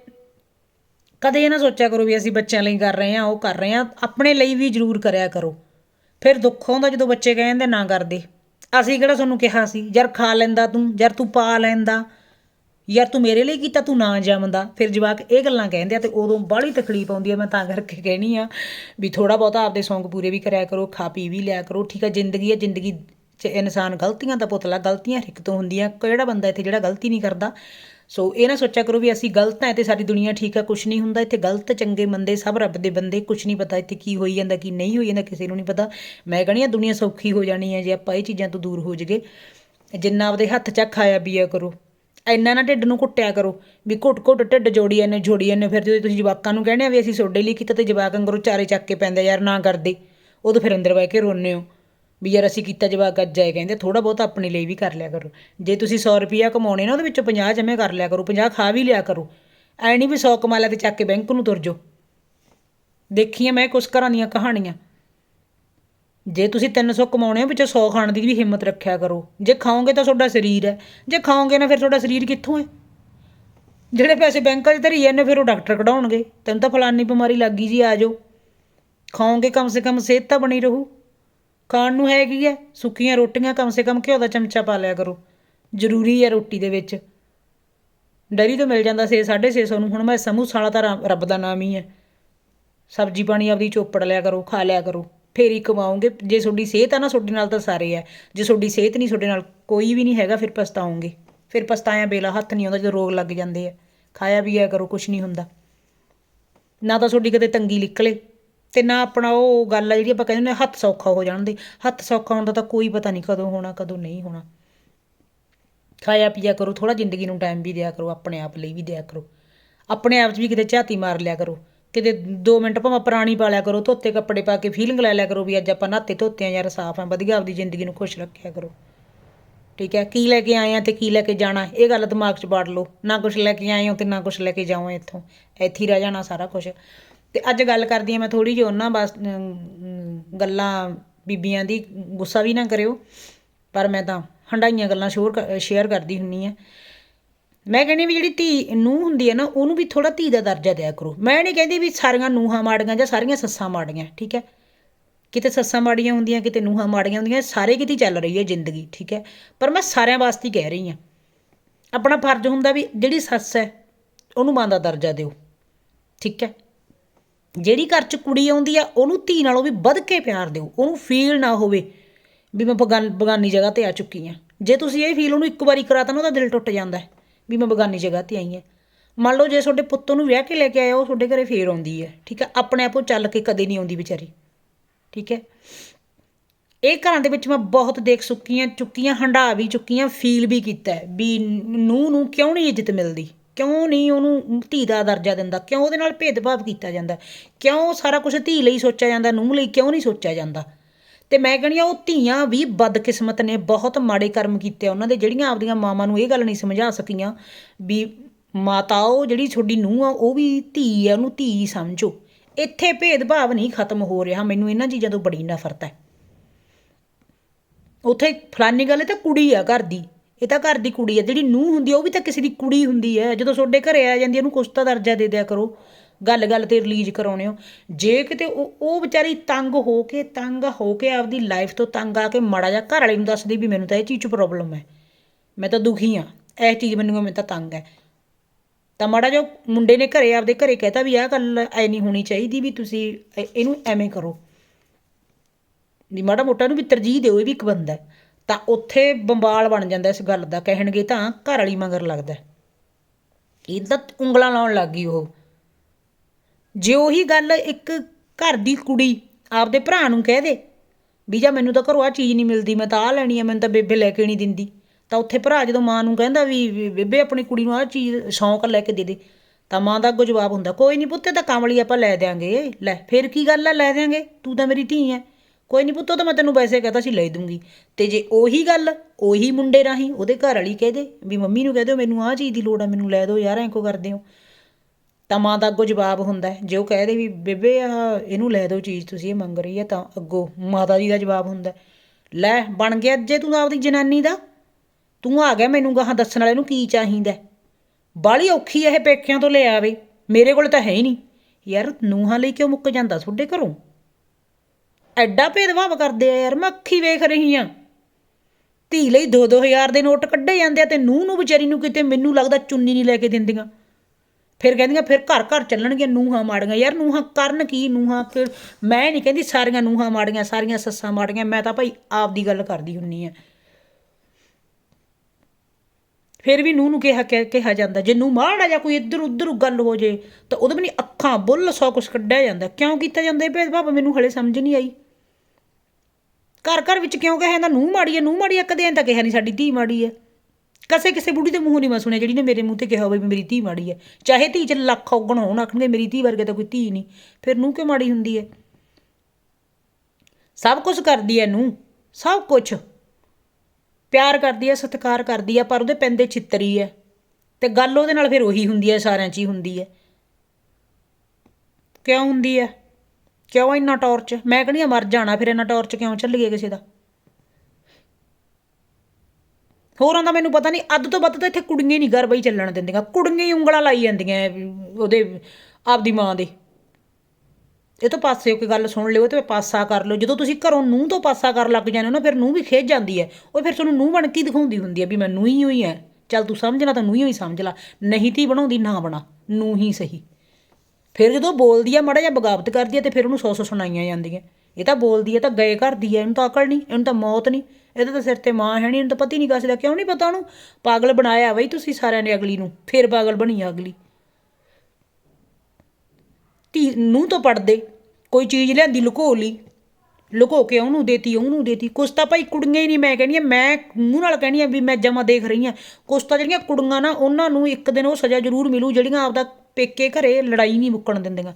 ਕਦੇ ਇਹ ਨਾ ਸੋਚਿਆ ਕਰੋ ਵੀ ਅਸੀਂ ਬੱਚਿਆਂ ਲਈ ਕਰ ਰਹੇ ਹਾਂ, ਉਹ ਕਰ ਰਹੇ ਹਾਂ, ਆਪਣੇ ਲਈ ਵੀ ਜ਼ਰੂਰ ਕਰਿਆ ਕਰੋ। ਫਿਰ ਦੁੱਖ ਹੁੰਦਾ ਜਦੋਂ ਬੱਚੇ ਕਹਿੰਦੇ ਨਾ ਕਰਦੇ। ਅਸੀਂ ਕਿਹੜਾ ਤੁਹਾਨੂੰ ਕਿਹਾ ਸੀ? ਯਾਰ ਖਾ ਲੈਂਦਾ ਤੂੰ, ਯਾਰ ਤੂੰ ਪਾ ਲੈਂਦਾ। ਯਾਰ ਤੂੰ ਮੇਰੇ ਲਈ ਕੀਤਾ, ਤੂੰ ਨਾ ਜੰਮਦਾ ਫਿਰ ਜਵਾਕ ਇਹ ਗੱਲਾਂ ਕਹਿੰਦੇ ਆ ਤੇ ਉਦੋਂ ਬਾਹਲੀ ਤਕਲੀਫ ਆਉਂਦੀ ਆ, ਮੈਂ ਤਾਂ ਕਰਕੇ ਕਹਿਣੀ ਆ ਵੀ ਥੋੜਾ ਬਹੁਤਾ ਆਪਦੇ ਸ਼ੌਂਕ ਪੂਰੇ ਵੀ ਕਰਿਆ ਕਰੋ, ਖਾ ਪੀ ਵੀ ਲਿਆ ਕਰੋ, ਠੀਕ ਆ, ਜ਼ਿੰਦਗੀ ਹੈ ਜ਼ਿੰਦਗੀ 'ਚ ਇਨਸਾਨ ਗਲਤੀਆਂ ਦਾ ਪੁਤਲਾ ਗਲਤੀਆਂ ਹਰ ਇੱਕ ਤੋਂ ਹੁੰਦੀਆਂ, ਕਿਹੜਾ ਬੰਦਾ ਇੱਥੇ ਜਿਹੜਾ ਗਲਤੀ ਨਹੀਂ ਕਰਦਾ? ਸੋ ਇਹ ਨਾ ਸੋਚਿਆ ਕਰੋ ਵੀ ਅਸੀਂ ਗਲਤ ਹੈ ਤੇ ਸਾਰੀ ਦੁਨੀਆ ਠੀਕ ਆ ਕੁਝ ਨਹੀਂ ਹੁੰਦਾ, ਇੱਥੇ ਗਲਤ ਚੰਗੇ ਮੰਦੇ ਸਭ ਰੱਬ ਦੇ ਬੰਦੇ ਕੁਝ ਨਹੀਂ ਪਤਾ ਇੱਥੇ ਕੀ ਹੋਈ ਜਾਂਦਾ, ਕੀ ਨਹੀਂ ਹੋਈ ਜਾਂਦਾ, ਕਿਸੇ ਨੂੰ ਨਹੀਂ ਪਤਾ। ਮੈਂ ਕਹਣੀ ਆ ਦੁਨੀਆ ਸੌਖੀ ਹੋ ਜਾਣੀ ਹੈ ਜੇ ਆਪਾਂ ਇਹ ਚੀਜ਼ਾਂ ਤੋਂ ਦੂਰ ਹੋ ਜਗੇ ਜਿੰਨਾ ਆਪਦੇ ਹੱਥ 'ਚ ਖਾਇਆ ਪੀਆ ਕਰੋ। ਇੰਨਾ ਨਾ ਢਿੱਡ ਨੂੰ ਘੁੱਟਿਆ ਕਰੋ ਵੀ ਘੁੱਟ ਘੁੱਟ ਢਿੱਡ ਜੋੜੀ ਜਾਂਦੇ ਜੋੜੀ ਜਾਂਦੇ ਫਿਰ ਜਦੋਂ ਤੁਸੀਂ ਜਵਾਕਾਂ ਨੂੰ ਕਹਿੰਦੇ ਆ ਵੀ ਅਸੀਂ ਤੁਹਾਡੇ ਲਈ ਕੀਤਾ ਤੇ ਜਵਾਕ ਅੰਗਰੋਂ ਚਾਰੇ ਚੱਕ ਕੇ ਪੈਂਦੇ ਯਾਰ ਨਾ ਕਰਦੇ। ਉਦੋਂ ਫਿਰ ਅੰਦਰ ਬਹਿ ਕੇ ਰੋਨੇ ਹੋ। ਵੀ ਯਾਰ ਅਸੀਂ ਕੀਤਾ ਜਵਾਕ ਅੱਜ ਆਏ ਕਹਿੰਦੇ ਥੋੜਾ ਬਹੁਤ ਆਪਣੇ ਲਈ ਵੀ ਕਰ ਲਿਆ ਕਰੋ। ਜੇ ਤੁਸੀਂ 100 ਰੁਪਿਆ ਕਮਾਉਣੇ ਨਾ ਉਹਦੇ ਵਿੱਚੋਂ 50 ਜਮ੍ਹਾਂ ਕਰ ਲਿਆ ਕਰੋ 50 ਖਾ ਵੀ ਲਿਆ ਕਰੋ। ਐ ਨਹੀਂ ਵੀ 100 ਕਮਾ ਲਿਆ ਤੇ ਚੱਕ ਕੇ ਬੈਂਕ ਨੂੰ ਤੁਰ ਜਾਓ। ਦੇਖੀਆਂ ਮੈਂ ਕੁਛ ਘਰਾਂ ਦੀਆਂ ਕਹਾਣੀਆਂ। ਜੇ ਤੁਸੀਂ 300 ਕਮਾਉਣੇ ਹੋ, ਵਿੱਚੋਂ 100 ਖਾਣ ਦੀ ਵੀ ਹਿੰਮਤ ਰੱਖਿਆ ਕਰੋ। ਜੇ ਖਾਓਗੇ ਤਾਂ ਤੁਹਾਡਾ ਸਰੀਰ ਹੈ। ਜੇ ਖਾਓਗੇ ਨਾ, ਫਿਰ ਤੁਹਾਡਾ ਸਰੀਰ ਕਿੱਥੋਂ ਹੈ? ਜਿਹੜੇ ਪੈਸੇ ਬੈਂਕਾਂ 'ਚ ਧਰੀ ਜਾਂਦੇ, ਫਿਰ ਉਹ ਡਾਕਟਰ ਕਢਾਉਣਗੇ। ਤੈਨੂੰ ਤਾਂ ਫਲਾਨੀ ਬਿਮਾਰੀ ਲੱਗ ਗਈ ਜੀ, ਆ ਜਾਓ। ਖਾਓਗੇ ਕਮ ਸੇ ਕਮ, ਸਿਹਤ ਤਾਂ ਬਣੀ ਰਹੂ। ਖਾਣ ਨੂੰ ਹੈਗੀ ਹੈ? ਸੁੱਕੀਆਂ ਰੋਟੀਆਂ ਕਮ ਸੇ ਕਮ ਘਿਓ ਦਾ ਚਮਚਾ ਪਾ ਲਿਆ ਕਰੋ। ਜ਼ਰੂਰੀ ਹੈ ਰੋਟੀ ਦੇ ਵਿੱਚ। ਡੈਰੀ ਤੋਂ ਮਿਲ ਜਾਂਦਾ ਛੇ 650 ਨੂੰ। ਹੁਣ ਮੈਂ ਸਮੂਹ ਸਾਲਾ ਤਾਂ ਰੱਬ ਦਾ ਨਾਮ ਹੀ ਹੈ। ਸਬਜੀ ਪਾਣੀ ਆਪਦੀ ਚੋਪੜ ਲਿਆ ਕਰੋ, ਖਾ ਲਿਆ ਕਰੋ। ਫੇਰ ਹੀ ਕਮਾਓਗੇ ਜੇ ਤੁਹਾਡੀ ਸਿਹਤ ਆ ਨਾ, ਤੁਹਾਡੇ ਨਾਲ ਤਾਂ ਸਾਰੇ ਆ। ਜੇ ਤੁਹਾਡੀ ਸਿਹਤ ਨਹੀਂ, ਤੁਹਾਡੇ ਨਾਲ ਕੋਈ ਵੀ ਨਹੀਂ ਹੈਗਾ, ਫਿਰ ਪਛਤਾਓਗੇ। ਫਿਰ ਪਛਤਾਇਆ ਬੇਲਾ ਹੱਥ ਨਹੀਂ ਆਉਂਦਾ ਜਦੋਂ ਰੋਗ ਲੱਗ ਜਾਂਦੇ ਆ। ਖਾਇਆ ਵੀ ਆ ਕਰੋ ਕੁਝ ਨਹੀਂ ਹੁੰਦਾ। ਨਾ ਤਾਂ ਤੁਹਾਡੀ ਕਦੇ ਤੰਗੀ ਨਿਕਲੇ ਤੇ ਨਾ ਆਪਣਾ ਉਹ ਗੱਲ ਆ ਜਿਹੜੀ ਆਪਾਂ ਕਹਿੰਦੇ ਨੇ ਹੱਥ ਸੌਖਾ ਹੋ ਜਾਣ ਦੇ। ਹੱਥ ਸੌਖਾ ਹੋਣ ਦਾ ਤਾਂ ਕੋਈ ਪਤਾ ਨਹੀਂ ਕਦੋਂ ਹੋਣਾ, ਕਦੋਂ ਨਹੀਂ ਹੋਣਾ। ਖਾਇਆ ਪੀਆ ਕਰੋ ਥੋੜਾ ਜ਼ਿੰਦਗੀ ਨੂੰ ਟਾਈਮ ਵੀ ਦਿਆ ਕਰੋ, ਆਪਣੇ ਆਪ ਲਈ ਵੀ ਦਿਆ ਕਰੋ। ਆਪਣੇ ਆਪ 'ਚ ਵੀ ਕਿਤੇ ਝਾਤੀ ਮਾਰ ਲਿਆ ਕਰੋ। ਕਿਤੇ 2 ਮਿੰਟ ਭਾਵੇਂ ਪੁਰਾਣੀ ਪਾ ਲਿਆ ਕਰੋ, ਧੋਤੇ ਕੱਪੜੇ ਪਾ ਕੇ ਫੀਲਿੰਗ ਲੈ ਲਿਆ ਕਰੋ ਵੀ ਅੱਜ ਆਪਾਂ ਨਹਾਤੇ ਧੋਤੇ ਆ ਯਾਰ ਸਾਫ਼ ਆ, ਵਧੀਆ ਆਪਦੀ ਜ਼ਿੰਦਗੀ ਨੂੰ ਖੁਸ਼ ਰੱਖਿਆ ਕਰੋ। ਠੀਕ ਹੈ, ਕੀ ਲੈ ਕੇ ਆਏ ਆ ਤੇ ਕੀ ਲੈ ਕੇ ਜਾਣਾ, ਇਹ ਗੱਲ ਦਿਮਾਗ 'ਚ ਪਾੜ ਲਓ, ਨਾ ਕੁਝ ਲੈ ਕੇ ਆਏ ਹੋ ਤੇ ਨਾ ਕੁਝ ਲੈ ਕੇ ਜਾਓ ਇੱਥੋਂ, ਇੱਥੇ ਹੀ ਰਹਿ ਜਾਣਾ ਸਾਰਾ ਕੁਝ ਤੇ ਅੱਜ ਗੱਲ ਕਰਦੀ ਆ ਮੈਂ ਥੋੜੀ ਜਿਹੀ ਉਹਨਾਂ ਬਸ ਗੱਲਾਂ ਬੀਬੀਆਂ ਦੀ, ਗੁੱਸਾ ਵੀ ਨਾ ਕਰਿਓ, ਪਰ ਮੈਂ ਤਾਂ ਹੰਡਾਈਆਂ ਗੱਲਾਂ ਸ਼ੋਰ ਸ਼ੇਅਰ ਕਰਦੀ ਹੁੰਨੀ ਆ। ਮੈਂ ਕਹਿੰਦੀ ਵੀ ਜਿਹੜੀ ਧੀ ਨੂੰਹ ਹੁੰਦੀ ਹੈ ਨਾ, ਉਹਨੂੰ ਵੀ ਥੋੜਾ ਧੀ ਦਾ ਦਰਜਾ ਦਿਆ ਕਰੋ। ਮੈਂ ਨਹੀਂ ਕਹਿੰਦੀ ਵੀ ਸਾਰੀਆਂ ਨੂਹਾਂ ਮਾੜੀਆਂ ਜਾਂ ਸਾਰੀਆਂ ਸੱਸਾਂ ਮਾੜੀਆਂ, ਠੀਕ ਹੈ? ਕਿਤੇ ਸੱਸਾਂ ਮਾੜੀਆਂ ਹੁੰਦੀਆਂ, ਕਿਤੇ ਨੂਹਾਂ ਮਾੜੀਆਂ ਹੁੰਦੀਆਂ, ਸਾਰੇ ਕਿਤੇ ਚੱਲ ਰਹੀ ਹੈ ਜ਼ਿੰਦਗੀ, ਠੀਕ ਹੈ? ਪਰ ਮੈਂ ਸਾਰਿਆਂ ਵਾਸਤੇ ਹੀ ਕਹਿ ਰਹੀ ਹਾਂ। ਆਪਣਾ ਫਰਜ਼ ਹੁੰਦਾ ਵੀ ਜਿਹੜੀ ਸੱਸ ਹੈ, ਉਹਨੂੰ ਮਾਂ ਦਾ ਦਰਜਾ ਦਿਓ, ਠੀਕ ਹੈ? ਜਿਹੜੀ ਘਰ 'ਚ ਕੁੜੀ ਆਉਂਦੀ ਆ, ਉਹਨੂੰ ਧੀ ਨਾਲੋਂ ਵੀ ਵੱਧ ਕੇ ਪਿਆਰ ਦਿਓ, ਉਹਨੂੰ ਫੀਲ ਨਾ ਹੋਵੇ ਵੀ ਮੈਂ ਬਗਾਨ ਬਗਾਨੀ ਜਗ੍ਹਾ ਤੇ ਆ ਚੁੱਕੀ ਆ ਜੇ ਤੁਸੀਂ ਇਹ ਫੀਲ ਉਹਨੂੰ ਇੱਕ ਵਾਰੀ ਕਰਾਤਾ ਨਾ, ਉਹਦਾ ਦਿਲ ਟੁੱਟ ਜਾਂਦਾ ਹੈ। ਵੀ ਮੈਂ ਬਗਾਨੀ ਜਗ੍ਹਾ ਤੇ ਆਈ ਹਾਂ। ਮੰਨ ਲਓ ਜੇ ਤੁਹਾਡੇ ਪੁੱਤ ਨੂੰ ਵਿਆਹ ਕੇ ਲੈ ਕੇ ਆਇਆ, ਉਹ ਤੁਹਾਡੇ ਘਰੇ ਫੇਰ ਆਉਂਦੀ ਹੈ। ਠੀਕ ਹੈ? ਆਪਣੇ ਆਪੋਂ ਚੱਲ ਕੇ ਕਦੇ ਨਹੀਂ ਆਉਂਦੀ ਵਿਚਾਰੀ। ਠੀਕ ਹੈ? ਇਹ ਘਰਾਂ ਦੇ ਵਿੱਚ ਮੈਂ ਬਹੁਤ ਦੇਖ ਚੁੱਕੀਆਂ ਚੁੱਕੀਆਂ ਹੰਡਾ ਵੀ ਚੁੱਕੀਆਂ ਫੀਲ ਵੀ ਕੀਤਾ ਵੀ ਨੂੰ ਨੂੰ ਕਿਉਂ ਨਹੀਂ ਇੱਜ਼ਤ ਮਿਲਦੀ? ਕਿਉਂ ਨਹੀਂ ਉਹਨੂੰ ਧੀ ਦਾ ਦਰਜਾ ਦਿੰਦਾ? ਕਿਉਂ ਉਹਦੇ ਨਾਲ ਭੇਦਭਾਵ ਕੀਤਾ ਜਾਂਦਾ? ਕਿਉਂ ਸਾਰਾ ਕੁਝ ਧੀ ਲਈ ਸੋਚਿਆ ਜਾਂਦਾ ਨੂੰ ਲਈ ਕਿਉਂ ਨਹੀਂ ਸੋਚਿਆ ਜਾਂਦਾ? ਤੇ ਮੈਂ ਕਹਿੰਦੀ ਆ, ਉਹ ਧੀਆਂ ਵੀ ਬਦਕਿਸਮਤ ਨੇ, ਬਹੁਤ ਮਾੜੇ ਕਰਮ ਕੀਤੇ ਉਹਨਾਂ ਦੇ, ਜਿਹੜੀਆਂ ਆਪਦੀਆਂ ਮਾਵਾਂ ਨੂੰ ਇਹ ਗੱਲ ਨਹੀਂ ਸਮਝਾ ਸਕੀਆਂ ਵੀ ਮਾਤਾ ਉਹ ਜਿਹੜੀ ਤੁਹਾਡੀ ਨੂੰਹ ਆ, ਉਹ ਵੀ ਧੀ ਆ, ਉਹਨੂੰ ਧੀ ਸਮਝੋ। ਇੱਥੇ ਭੇਦਭਾਵ ਨਹੀਂ ਖਤਮ ਹੋ ਰਿਹਾ, ਮੈਨੂੰ ਇਹਨਾਂ ਚੀਜ਼ਾਂ ਤੋਂ ਬੜੀ ਨਫ਼ਰਤ ਹੈ। ਉੱਥੇ ਫਲਾਨੀ ਗੱਲ, ਇਹ ਤਾਂ ਕੁੜੀ ਆ ਘਰ ਦੀ, ਇਹ ਤਾਂ ਘਰ ਦੀ ਕੁੜੀ ਆ, ਜਿਹੜੀ ਨੂੰਹ ਹੁੰਦੀ ਆ, ਉਹ ਵੀ ਤਾਂ ਕਿਸੇ ਦੀ ਕੁੜੀ ਹੁੰਦੀ ਹੈ ਜਦੋਂ ਤੁਹਾਡੇ ਘਰੇ ਆ ਜਾਂਦੀ ਉਹਨੂੰ ਕੁਛ ਤਾਂ ਦਰਜਾ ਦੇ ਦਿਆ ਕਰੋ। ਗੱਲ ਗੱਲ ਤੇ ਰਿਲੀਜ਼ ਕਰਾਉਣੇ ਹੋ। ਜੇ ਕਿਤੇ ਉਹ ਉਹ ਵਿਚਾਰੀ ਤੰਗ ਹੋ ਕੇ, ਤੰਗ ਹੋ ਕੇ ਆਪਦੀ ਲਾਈਫ ਤੋਂ ਤੰਗ ਆ ਕੇ ਮਾੜਾ ਜਿਹਾ ਘਰ ਵਾਲੇ ਨੂੰ ਦੱਸਦੀ ਵੀ ਮੈਨੂੰ ਤਾਂ ਇਹ ਚੀਜ਼ 'ਚ ਪ੍ਰੋਬਲਮ ਹੈ। ਮੈਂ ਤਾਂ ਦੁਖੀ ਆ ਇਹ ਚੀਜ਼ ਮੈਨੂੰ ਮੈਂ ਤਾਂ ਤੰਗ ਹੈ। ਤਾਂ ਮਾੜਾ ਜਿਹਾ ਮੁੰਡੇ ਨੇ ਘਰੇ, ਆਪਦੇ ਘਰੇ ਕਹਿਤਾ ਵੀ ਆਹ ਗੱਲ ਐ ਨਹੀਂ ਹੋਣੀ ਚਾਹੀਦੀ ਵੀ ਤੁਸੀਂ ਇਹਨੂੰ ਐਵੇਂ ਕਰੋ। ਵੀ ਮਾੜਾ ਮੋਟਾ ਨੂੰ ਵੀ ਤਰਜੀਹ ਦਿਓ, ਇਹ ਵੀ ਇੱਕ ਬੰਦਾ ਤਾਂ ਉੱਥੇ ਬੰਬਾਲ ਬਣ ਜਾਂਦਾ ਇਸ ਗੱਲ ਦਾ। ਕਹਿਣਗੇ ਤਾਂ ਘਰ ਵਾਲੀ ਮਗਰ ਲੱਗਦਾ ਇਹ ਤਾਂ ਉਂਗਲਾਂ ਲਾਉਣ ਲੱਗ ਗਈ ਉਹ। ਜੇ ਉਹੀ ਗੱਲ ਇੱਕ ਘਰ ਦੀ ਕੁੜੀ ਆਪਦੇ ਭਰਾ ਨੂੰ ਕਹਿ ਦੇ ਵੀ ਜਾ ਮੈਨੂੰ ਤਾਂ ਘਰੋਂ ਆ ਚੀਜ਼ ਨਹੀਂ ਮਿਲਦੀ, ਮੈਂ ਤਾਂ ਆ ਲੈਣੀ ਆ, ਮੈਨੂੰ ਤਾਂ ਬੇਬੇ ਲੈ ਕੇ ਨਹੀਂ ਦਿੰਦੀ, ਤਾਂ ਉੱਥੇ ਭਰਾ ਜਦੋਂ ਮਾਂ ਨੂੰ ਕਹਿੰਦਾ ਵੀ ਬੇਬੇ ਆਪਣੀ ਕੁੜੀ ਨੂੰ ਆਹ ਚੀਜ਼ ਸ਼ੌਂਕ ਲੈ ਕੇ ਦੇ ਦੇ, ਤਾਂ ਮਾਂ ਦਾ ਅੱਗੋਂ ਜਵਾਬ ਹੁੰਦਾ, ਕੋਈ ਨਹੀਂ ਪੁੱਤੇ ਤਾਂ ਕਾਮਲੀ ਆਪਾਂ ਲੈ ਦਿਆਂਗੇ, ਲੈ, ਫਿਰ ਕੀ ਗੱਲ ਆ, ਲੈ ਦਿਆਂਗੇ, ਤੂੰ ਤਾਂ ਮੇਰੀ ਧੀ ਹੈ ਕੋਈ ਨਹੀਂ ਪੁੱਤੋ ਤਾਂ ਮੈਂ ਤੈਨੂੰ ਵੈਸੇ ਕਹਤਾ ਸੀ ਲੈ ਦੂੰਗੀ ਤੇ ਜੇ ਉਹੀ ਗੱਲ, ਉਹੀ ਮੁੰਡੇ ਰਾਹੀਂ ਉਹਦੇ ਘਰ ਵਾਲੀ ਕਹਦੇ ਵੀ ਮੰਮੀ ਨੂੰ ਕਹਿ ਦਿਓ, ਮੈਨੂੰ ਆਹ ਚੀਜ਼ ਦੀ ਲੋੜ ਆ, ਮੈਨੂੰ ਲੈ ਦਿਓ, ਯਾਰ ਐਂ ਕੋ ਕਰਦੇ ਹੋ? ਤਾਂ ਮਾਂ ਦਾ ਅੱਗੋਂ ਜਵਾਬ ਹੁੰਦਾ ਜੇ ਉਹ ਕਹਿ ਦੇ ਵੀ, ਬੇਬੇ, ਆਹ ਇਹਨੂੰ ਲੈ ਦਿਓ ਚੀਜ਼, ਤੁਸੀਂ ਇਹ ਮੰਗ ਰਹੀ ਹੈ, ਤਾਂ ਅੱਗੋਂ ਮਾਤਾ ਜੀ ਦਾ ਜਵਾਬ ਹੁੰਦਾ ਲੈ, ਬਣ ਗਿਆ ਜੇ ਤੂੰ ਆਪਦੀ ਜਨਾਨੀ ਦਾ? ਤੂੰ ਆ ਗਿਆ ਮੈਨੂੰ ਗਾਹਾਂ ਦੱਸਣ ਵਾਲੇ ਨੂੰ ਕੀ ਚਾਹੀਦਾ ਬਾਲੀ ਔਖੀ ਇਹ ਪੇਕਿਆਂ ਤੋਂ ਲੈ ਆਵੇ। ਮੇਰੇ ਕੋਲ ਤਾਂ ਹੈ ਹੀ ਨਹੀਂ। ਯਾਰ, ਨੂਹਾਂ ਲਈ ਕਿਉਂ ਮੁੱਕ ਜਾਂਦਾ ਤੁਹਾਡੇ ਘਰੋਂ? ਐਡਾ ਭੇਦਭਾਵ ਕਰਦੇ ਆ ਯਾਰ, ਮੈਂ ਅੱਖੀ ਵੇਖ ਰਹੀ ਆ। ਧੀ ਲਈ 2-2000 ਦੇ ਨੋਟ ਕੱਢੇ ਜਾਂਦੇ ਆ ਤੇ ਨੂੰਹ ਨੂੰ ਵਿਚਾਰੀ ਨੂੰ ਕਿਤੇ ਮੈਨੂੰ ਲੱਗਦਾ ਚੁੰਨੀ ਨਹੀਂ ਲੈ ਕੇ ਦਿੰਦੀਆਂ। ਫਿਰ ਕਹਿੰਦੀਆਂ, ਫਿਰ ਘਰ ਘਰ ਚੱਲਣਗੀਆਂ ਨੂਹਾਂ ਮਾੜੀਆਂ। ਯਾਰ ਨੂਹਾਂ ਕਰਨ ਕੀ? ਨੂਹਾਂ ਫਿਰ ਮੈਂ ਨਹੀਂ ਕਹਿੰਦੀ ਸਾਰੀਆਂ ਨੂਹਾਂ ਮਾੜੀਆਂ, ਸਾਰੀਆਂ ਸੱਸਾਂ ਮਾੜੀਆਂ, ਮੈਂ ਤਾਂ ਭਾਈ ਆਪ ਦੀ ਗੱਲ ਕਰਦੀ ਹੁੰਨੀ ਆ। ਫਿਰ ਵੀ ਨੂੰਹ ਨੂੰ ਕਿਹਾ ਕਿਹਾ ਜਾਂਦਾ, ਜੇ ਨੂੰ ਮਾੜਾ ਜਾਂ ਕੋਈ ਇੱਧਰ ਉੱਧਰ ਗੱਲ ਹੋ ਜੇ, ਤਾਂ ਉਹਦੇ ਵੀ ਨਹੀਂ ਅੱਖਾਂ ਬੁੱਲ ਸੌ ਕੁਛ ਕੱਢਿਆ ਜਾਂਦਾ। ਕਿਉਂ ਕੀਤਾ ਜਾਂਦਾ ਇਹ ਭੇਦਭਾਵ ਮੈਨੂੰ ਹਲੇ ਸਮਝ ਨਹੀਂ ਆਈ। ਘਰ ਘਰ ਵਿੱਚ ਕਿਉਂ ਕਹੇ ਜਾਂਦਾ? ਨੂੰ ਮਾੜੀ ਹੈ ਨੂੰ ਮਾੜੀ ਹੈ ਕਦੇ ਐਂ ਤਾਂ ਕਿਹਾ ਨਹੀਂ ਸਾਡੀ ਧੀ ਮਾੜੀ ਹੈ ਕਸੇ ਕਿਸੇ ਬੁੱਢੀ ਦੇ ਮੂੰਹੋਂ ਨਹੀਂ ਮੈਂ ਸੁਣਿਆ ਜਿਹੜੀ ਨੇ ਮੇਰੇ ਮੂੰਹ ਤੇ ਕਿਹਾ ਹੋਵੇ ਵੀ ਮੇਰੀ ਧੀ ਮਾੜੀ ਹੈ। ਚਾਹੇ ਧੀ ਚ ਲੱਖ ਔਗਣ ਹੋਣ ਆਖਣਗੇ ਮੇਰੀ ਧੀ ਵਰਗੇ ਤਾਂ ਕੋਈ ਧੀ ਨਹੀਂ ਫਿਰ ਨੂੰ ਕਿਉਂ ਮਾੜੀ ਹੁੰਦੀ ਹੈ? ਸਭ ਕੁਝ ਕਰਦੀ ਹੈ ਨੂੰ ਸਭ ਕੁਝ ਪਿਆਰ ਕਰਦੀ ਹੈ, ਸਤਿਕਾਰ ਕਰਦੀ ਹੈ, ਪਰ ਉਹਦੇ ਪੈਂਦੇ ਚਿੱਤਰੀ ਹੈ। ਤੇ ਗੱਲ ਉਹਦੇ ਨਾਲ ਫਿਰ ਉਹੀ ਹੁੰਦੀ ਹੈ, ਸਾਰਿਆਂ 'ਚ ਹੀ ਹੁੰਦੀ ਹੈ। ਕਿਉਂ ਹੁੰਦੀ ਹੈ? ਕਿਉਂ ਇੰਨਾ ਟੌਰਚ? ਮੈਂ ਕਹਿੰਦੀ ਹਾਂ ਮਰ ਜਾਣਾ, ਫਿਰ ਇੰਨਾ ਟੌਰਚ ਕਿਉਂ? ਚੱਲੀਏ ਕਿਸੇ ਦਾ। ਹੋਰਾਂ ਦਾ ਮੈਨੂੰ ਪਤਾ ਨਹੀਂ, ਅੱਧ ਤੋਂ ਵੱਧ ਤਾਂ ਇੱਥੇ ਕੁੜੀਆਂ ਹੀ ਨਹੀਂ ਘਰ ਬਈ ਚੱਲਣ ਦਿੰਦੀਆਂ। ਕੁੜੀਆਂ ਹੀ ਉਂਗਲਾਂ ਲਾਈ ਜਾਂਦੀਆਂ ਉਹਦੇ ਆਪਦੀ ਮਾਂ ਦੇ। ਇਹ ਤੋਂ ਪਾਸੇ ਹੋ ਕੇ ਗੱਲ ਸੁਣ ਲਿਓ ਤੇ ਪਾਸਾ ਕਰ ਲਿਓ। ਜਦੋਂ ਤੁਸੀਂ ਘਰੋਂ ਨੂੰਹ ਤੋਂ ਪਾਸਾ ਕਰ ਲੱਗ ਜਾਂਦੇ ਹੋ ਨਾ, ਫਿਰ ਨੂੰਹ ਵੀ ਖੇਜ ਜਾਂਦੀ ਹੈ। ਉਹ ਫਿਰ ਤੁਹਾਨੂੰ ਨੂੰਹ ਬਣ ਕੇ ਦਿਖਾਉਂਦੀ ਹੁੰਦੀ ਹੈ ਵੀ ਮੈਂ ਨੂੰਹ ਹੀ ਹੋਈ ਹੈ। ਚੱਲ ਤੂੰ ਸਮਝਣਾ ਤਾਂ ਨੂੰਹ ਹੀ ਸਮਝ ਲੈ। ਨਹੀਂ ਤੀ ਬਣਾਉਂਦੀ, ਨਾ ਬਣਾ। ਨੂੰ ਹੀ ਸਹੀ। ਫਿਰ ਜਦੋਂ ਬੋਲਦੀ ਆ, ਮੜਾ ਜਾਂ ਬਗਾਵਤ ਕਰਦੀ ਆ ਤੇ ਫਿਰ ਉਹਨੂੰ ਸੌ ਸੌ ਸੁਣਾਈਆਂ ਜਾਂਦੀਆਂ। ਇਹ ਤਾਂ ਬੋਲਦੀ ਆ ਤਾਂ ਗਏ ਕਰਦੀ ਆ, ਇਹਨੂੰ ਤਾਂ ਅਕਲ ਨਹੀਂ, ਇਹਨੂੰ ਤਾਂ ਮੌਤ ਨਹੀਂ। ਇਹਦੇ ਤਾਂ ਸਿਰ ਤੇ ਮਾਂ ਹੈ ਨਹੀਂ ਇਹਨੂੰ ਤਾਂ ਪਤਾ ਹੀ ਨਹੀਂ ਕਿਸੇ ਦਾ, ਕਿਉਂ ਨਹੀਂ ਪਤਾ ਉਹਨੂੰ? ਪਾਗਲ ਬਣਾਇਆ ਬਈ ਤੁਸੀਂ ਸਾਰਿਆਂ ਨੇ ਅਗਲੀ ਨੂੰ, ਫਿਰ ਪਾਗਲ ਬਣੀ ਆ ਅਗਲੀ। ਧੀ ਨੂੰ ਤੋਂ ਪੜਦੇ ਕੋਈ ਚੀਜ਼ ਲਿਆਂਦੀ ਲੁਕੋ ਲਈ, ਲੁਕੋ ਕੇ ਉਹਨੂੰ ਦੇਤੀ ਉਹਨੂੰ ਦੇਤੀ। ਕੁਛ ਤਾਂ ਭਾਈ ਕੁੜੀਆਂ ਹੀ ਨਹੀਂ ਮੈਂ ਕਹਿੰਦੀ ਆ, ਮੈਂ ਮੂੰਹ ਨਾਲ ਕਹਿੰਦੀ ਆ ਵੀ ਮੈਂ ਜਮਾ ਦੇਖ ਰਹੀ ਆ। ਕੁਛ ਤਾਂ ਜਿਹੜੀਆਂ ਕੁੜੀਆਂ ਨਾ, ਉਹਨਾਂ ਨੂੰ ਇੱਕ ਦਿਨ ਉਹ ਸਜ਼ਾ ਜ਼ਰੂਰ ਮਿਲੂ, ਜਿਹੜੀਆਂ ਆਪਦਾ ਪੇਕੇ ਘਰੇ ਲੜਾਈ ਨਹੀਂ ਮੁੱਕਣ ਦਿੰਦੀਆਂ।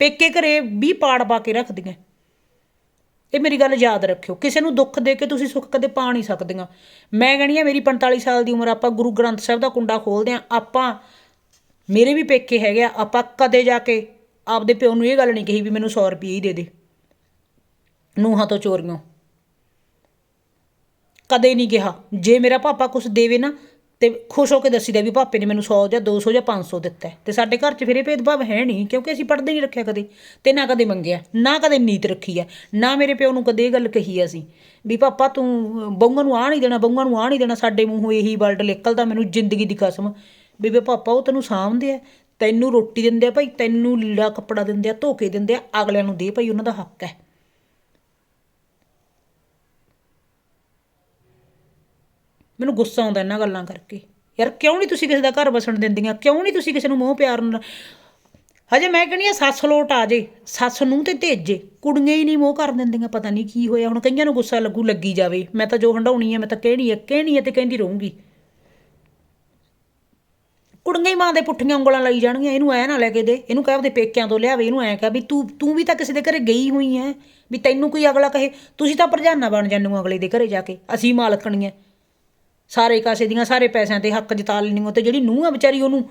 ਪੇਕੇ ਘਰੇ ਵੀ ਪਾੜ ਪਾ ਕੇ ਰੱਖਦੀਆਂ। ਇਹ ਮੇਰੀ ਗੱਲ ਯਾਦ ਰੱਖਿਓ। ਕਿਸੇ ਨੂੰ ਦੁੱਖ ਦੇ ਕੇ ਤੁਸੀਂ ਸੁੱਖ ਕਦੇ ਪਾ ਨਹੀਂ ਸਕਦੀਆਂ। ਮੈਂ ਕਹਿੰਦੀ ਆ, ਮੇਰੀ 45 ਸਾਲ ਦੀ ਉਮਰ ਆਪਾਂ ਗੁਰੂ ਗ੍ਰੰਥ ਸਾਹਿਬ ਦਾ ਕੁੰਡਾ ਖੋਲਦੇ ਆ। ਆਪਾਂ, ਮੇਰੇ ਵੀ ਪੇਕੇ ਹੈਗੇ ਆ, ਆਪਾਂ ਕਦੇ ਜਾ ਕੇ ਆਪਦੇ ਪਿਓ ਨੂੰ ਇਹ ਗੱਲ ਨਹੀਂ ਕਹੀ ਵੀ ਮੈਨੂੰ 100 ਰੁਪਏ ਹੀ ਦੇ ਦੇ। ਨੂਹਾਂ ਤੋਂ ਚੋਰੀਆਂ। ਕਦੇ ਨਹੀਂ ਕਿਹਾ। ਜੇ ਮੇਰਾ ਪਾਪਾ ਕੁਝ ਦੇਵੇ ਨਾ ਤੇ ਖੁਸ਼ ਹੋ ਕੇ ਦੱਸੀਦਾ ਵੀ ਪਾਪੇ ਨੇ ਮੈਨੂੰ 100 ਜਾਂ 200 ਜਾਂ 500 ਦਿੱਤਾ ਹੈ। ਤੇ ਸਾਡੇ ਘਰ 'ਚ ਫਿਰ ਇਹ ਭੇਦਭਾਵ ਹੈ ਨਹੀਂ, ਕਿਉਂਕਿ ਅਸੀਂ ਪੜ੍ਹਦੇ ਨਹੀਂ ਰੱਖਿਆ ਕਦੇ, ਤੇ ਨਾ ਕਦੇ ਮੰਗਿਆ, ਨਾ ਕਦੇ ਨੀਤ ਰੱਖੀ ਹੈ, ਨਾ ਮੇਰੇ ਪਿਓ ਨੂੰ ਕਦੇ ਇਹ ਗੱਲ ਕਹੀ ਹੈ ਅਸੀਂ, ਵੀ ਪਾਪਾ ਤੂੰ, ਬਹੂਆਂ ਨੂੰ ਆ ਨਹੀਂ ਦੇਣਾ, ਬਹੂਆਂ ਨੂੰ ਆ ਨਹੀਂ ਦੇਣਾ, ਸਾਡੇ ਮੂੰਹੋਂ ਇਹੀ ਵਰਡ ਨਿਕਲਦਾ, ਮੈਨੂੰ ਜ਼ਿੰਦਗੀ ਦੀ ਕਸਮ, ਵੀ ਵੇ ਪਾਪਾ ਉਹ ਤੈਨੂੰ ਸਾਂਭਦੇ ਆ, ਤੈਨੂੰ ਰੋਟੀ ਦਿੰਦੇ ਆ ਭਾਈ, ਤੈਨੂੰ ਲੀੜਾ ਕੱਪੜਾ ਦਿੰਦੇ ਆ, ਧੋਕੇ ਦਿੰਦੇ ਆ, ਅਗਲਿਆਂ ਨੂੰ ਦੇ ਭਾਈ ਉਹਨਾਂ ਦਾ ਹੱਕ ਹੈ ਮੈਨੂੰ ਗੁੱਸਾ ਆਉਂਦਾ ਇਹਨਾਂ ਗੱਲਾਂ ਕਰਕੇ। ਯਾਰ ਕਿਉਂ ਨਹੀਂ ਤੁਸੀਂ ਕਿਸੇ ਦਾ ਘਰ ਵਸਣ ਦਿੰਦੀਆਂ? ਕਿਉਂ ਨਹੀਂ ਤੁਸੀਂ ਕਿਸੇ ਨੂੰ ਮੋਹ ਪਿਆਰ ਨਾਲ? ਹਜੇ ਮੈਂ ਕਹਿੰਦੀ ਆ ਸੱਸ ਲੋਟ ਆ ਜੇ, ਸੱਸ ਨੂੰ ਤੇ ਤੇਜੇ ਕੁੜੀਆਂ ਹੀ ਨਹੀਂ ਮੋਹ ਕਰ ਦਿੰਦੀਆਂ, ਪਤਾ ਨਹੀਂ ਕੀ ਹੋਇਆ। ਹੁਣ ਕਈਆਂ ਨੂੰ ਗੁੱਸਾ ਲੱਗੂ, ਲੱਗੀ ਜਾਵੇ। ਮੈਂ ਤਾਂ ਜੋ ਹੰਡਾਉਣੀ ਆ, ਮੈਂ ਤਾਂ ਕਹਿਣੀ ਆ ਕਹਿਣੀ ਆ ਤੇ ਕਹਿੰਦੀ ਰਹੂੰਗੀ। ਕੁੜੀਆਂ ਹੀ ਮਾਂ ਦੇ ਪੁੱਠੀਆਂ ਉਂਗਲਾਂ ਲਈ ਜਾਣਗੀਆਂ, ਇਹਨੂੰ ਐ ਨਾ ਲੈ ਕੇ ਦੇ। ਇਹਨੂੰ ਕਹਿ ਆਪਦੇ ਪੇਕਿਆਂ ਤੋਂ ਲਿਆਵੇ, ਇਹਨੂੰ ਐ ਕਹ ਵੀ ਤੂੰ ਤੂੰ ਵੀ ਤਾਂ ਕਿਸੇ ਦੇ ਘਰੇ ਗਈ ਹੋਈ ਐ, ਵੀ ਤੈਨੂੰ ਕੋਈ ਅਗਲਾ ਕਹੇ। ਤੁਸੀਂ ਤਾਂ ਪ੍ਰਧਾਨਾ ਬਣ ਜਾਂਦੇ ਹੋ ਅਗਲੇ ਦੇ ਘਰੇ ਜਾ ਕੇ। ਅਸੀਂ ਮਾਲਕਣੀਆਂ। ਸਾਰੇ ਕਾਸੇ ਦੀਆਂ ਸਾਰੇ ਪੈਸਿਆਂ ਤੇ ਹੱਕ ਜਤਾ ਲੈਣੀ ਉਹ ਤੇ ਜਿਹੜੀ ਨੂੰਹ ਆ ਵਿਚਾਰੀ ਉਹਨੂੰ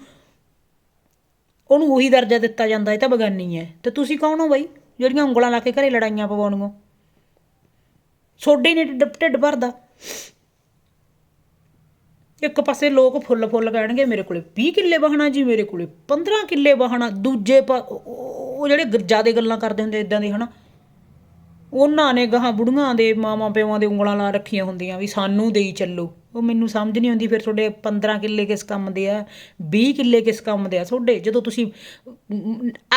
ਉਹਨੂੰ ਉਹੀ ਦਰਜਾ ਦਿੱਤਾ ਜਾਂਦਾ, ਇਹ ਤਾਂ ਬਗਾਨੀ ਹੈ ਤੇ ਤੁਸੀਂ ਕੌਣ ਹੋ ਬਈ, ਜਿਹੜੀਆਂ ਉਂਗਲਾਂ ਲਾ ਕੇ ਘਰੇ ਲੜਾਈਆਂ ਪਵਾਉਣੀਆਂ? ਸੋਡੇ ਨੇ ਢਿੱਡ ਭਰਦਾ। ਇੱਕ ਪਾਸੇ ਲੋਕ ਫੁੱਲ ਫੁੱਲ ਕਹਿਣਗੇ, ਮੇਰੇ ਕੋਲੇ 20 ਕਿੱਲੇ ਵਾਹਣਾ ਜੀ, ਮੇਰੇ ਕੋਲੇ 15 ਕਿੱਲੇ ਵਾਹਣਾ, ਦੂਜੇ ਪਾ- ਉਹ ਉਹ ਜਿਹੜੇ ਜਿਆਦੇ ਗੱਲਾਂ ਕਰਦੇ ਹੁੰਦੇ ਇਦਾਂ ਦੇ, ਹਨਾ? ਉਹਨਾਂ ਨੇ ਗਾਹਾਂ ਬੁੜੀਆਂ ਦੇ ਮਾਵਾਂ ਪਿਓਾਂ ਦੇ ਉਂਗਲਾਂ ਲਾ ਰੱਖੀਆਂ ਹੁੰਦੀਆਂ ਵੀ ਸਾਨੂੰ ਦੇਈ ਚੱਲੋ। ਉਹ ਮੈਨੂੰ ਸਮਝ ਨਹੀਂ ਆਉਂਦੀ ਫਿਰ ਤੁਹਾਡੇ 15 ਕਿੱਲੇ ਕਿਸ ਕੰਮ ਦੇ ਆ 20 ਕਿੱਲੇ ਕਿਸ ਕੰਮ ਦੇ ਆ? ਤੁਹਾਡੇ ਜਦੋਂ ਤੁਸੀਂ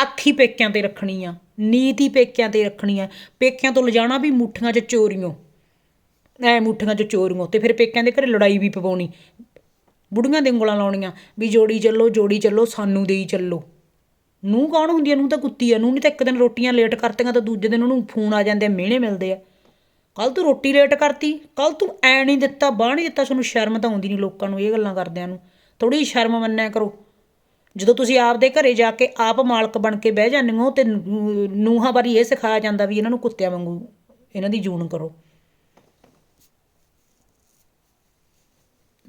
ਆਖੀ ਪੇਕਿਆਂ ਤੇ ਰੱਖਣੀ ਆ ਨੀਤੀ ਪੇਕਿਆਂ ਤੇ ਰੱਖਣੀ ਆ ਪੇਕਿਆਂ ਤੋਂ ਲਿਜਾਣਾ ਵੀ ਮੁੱਠੀਆਂ 'ਚ ਚੋਰੀਆਂ ਐ ਮੁੱਠੀਆਂ 'ਚ ਚੋਰੀਆਂ ਤੇ ਫਿਰ ਪੇਕਿਆਂ ਦੇ ਘਰੇ ਲੜਾਈ ਵੀ ਪਵਾਉਣੀ। ਬੁੜੀਆਂ ਦੇ ਉਂਗਲਾਂ ਲਾਉਣੀਆਂ ਵੀ ਜੋੜੀ ਚੱਲੋ ਜੋੜੀ ਚੱਲੋ, ਸਾਨੂੰ ਦੇਈ ਚੱਲੋ। ਨੂੰ ਕੌਣ ਹੁੰਦੀ ਆ? ਨੂੰ ਤਾਂ ਕੁੱਤੀ ਆ। ਨੂੰ ਨਹੀਂ ਤਾਂ ਇੱਕ ਦਿਨ ਰੋਟੀਆਂ ਲੇਟ ਕਰਤੀਆਂ ਤਾਂ ਦੂਜੇ ਦਿਨ ਉਹਨੂੰ ਫੋਨ ਆ ਜਾਂਦੇ ਆ, ਮਿਹਣੇ ਮਿਲਦੇ ਆ। ਕੱਲ ਤੂੰ ਰੋਟੀ ਲੇਟ ਕਰਤੀ। ਕੱਲ ਤੂੰ ਐ ਨਹੀਂ ਦਿੱਤਾ, ਬਾਹ ਨਹੀਂ ਦਿੱਤਾ, ਤੁਹਾਨੂੰ ਸ਼ਰਮ ਤਾਂ ਆਉਂਦੀ ਨਹੀਂ ਲੋਕਾਂ ਨੂੰ, ਇਹ ਗੱਲਾਂ ਕਰਦਿਆਂ ਨੂੰ। ਥੋੜੀ ਸ਼ਰਮ ਮੰਨਿਆ ਕਰੋ। ਜਦੋਂ ਤੁਸੀਂ ਆਪਦੇ ਘਰੇ ਜਾ ਕੇ ਆਪ ਮਾਲਕ ਬਣ ਕੇ ਬਹਿ ਜਾਂਦੇ ਹੋ ਤੇ ਨੂਹਾਂ ਬਾਰੇ ਇਹ ਸਿਖਾਇਆ ਜਾਂਦਾ ਵੀ ਇਹਨਾਂ ਨੂੰ ਕੁੱਤਿਆਂ ਵਾਂਗੂ ਇਹਨਾਂ ਦੀ ਜੂਨ ਕਰੋ।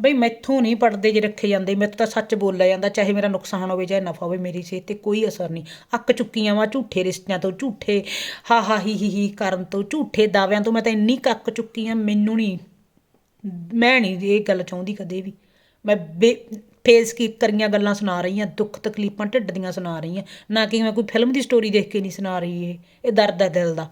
ਬਈ ਮੈਥੋਂ ਨਹੀਂ ਪੜਦੇ ਜੇ ਰੱਖੇ ਜਾਂਦੇ, ਮੈਥੋਂ ਤਾਂ ਸੱਚ ਬੋਲਿਆ ਜਾਂਦਾ, ਚਾਹੇ ਮੇਰਾ ਨੁਕਸਾਨ ਹੋਵੇ ਚਾਹੇ ਨਫਾ ਹੋਵੇ, ਮੇਰੀ ਸਿਹਤ ਤੇ ਕੋਈ ਅਸਰ ਨਹੀਂ। ਅੱਕ ਚੁੱਕੀਆਂ ਵਾ ਝੂਠੇ ਰਿਸ਼ਤਿਆਂ ਤੋਂ, ਝੂਠੇ ਹਾ ਹਾ ਹੀ ਹੀ ਹੀ ਕਰਨ ਤੋਂ, ਝੂਠੇ ਦਾਅਵਿਆਂ ਤੋਂ ਮੈਂ ਤਾਂ ਇੰਨੀ ਕੁ ਅੱਕ ਚੁੱਕੀ ਆ, ਮੈਨੂੰ ਨਹੀਂ, ਮੈਂ ਨਹੀਂ ਇਹ ਗੱਲ ਚਾਹੁੰਦੀ ਕਦੇ ਵੀ। ਮੈਂ ਬੇ ਫੇਸ ਕੀ ਕਰੀਆਂ ਗੱਲਾਂ ਸੁਣਾ ਰਹੀ ਹਾਂ ਦੁੱਖ ਤਕਲੀਫਾਂ ਢਿੱਡ ਦੀਆਂ ਸੁਣਾ ਰਹੀ ਹਾਂ ਨਾ ਕਿ ਮੈਂ ਕੋਈ ਫਿਲਮ ਦੀ ਸਟੋਰੀ ਦੇਖ ਕੇ ਨਹੀਂ ਸੁਣਾ ਰਹੀ ਇਹ ਇਹ ਦਰਦ ਹੈ ਦਿਲ ਦਾ।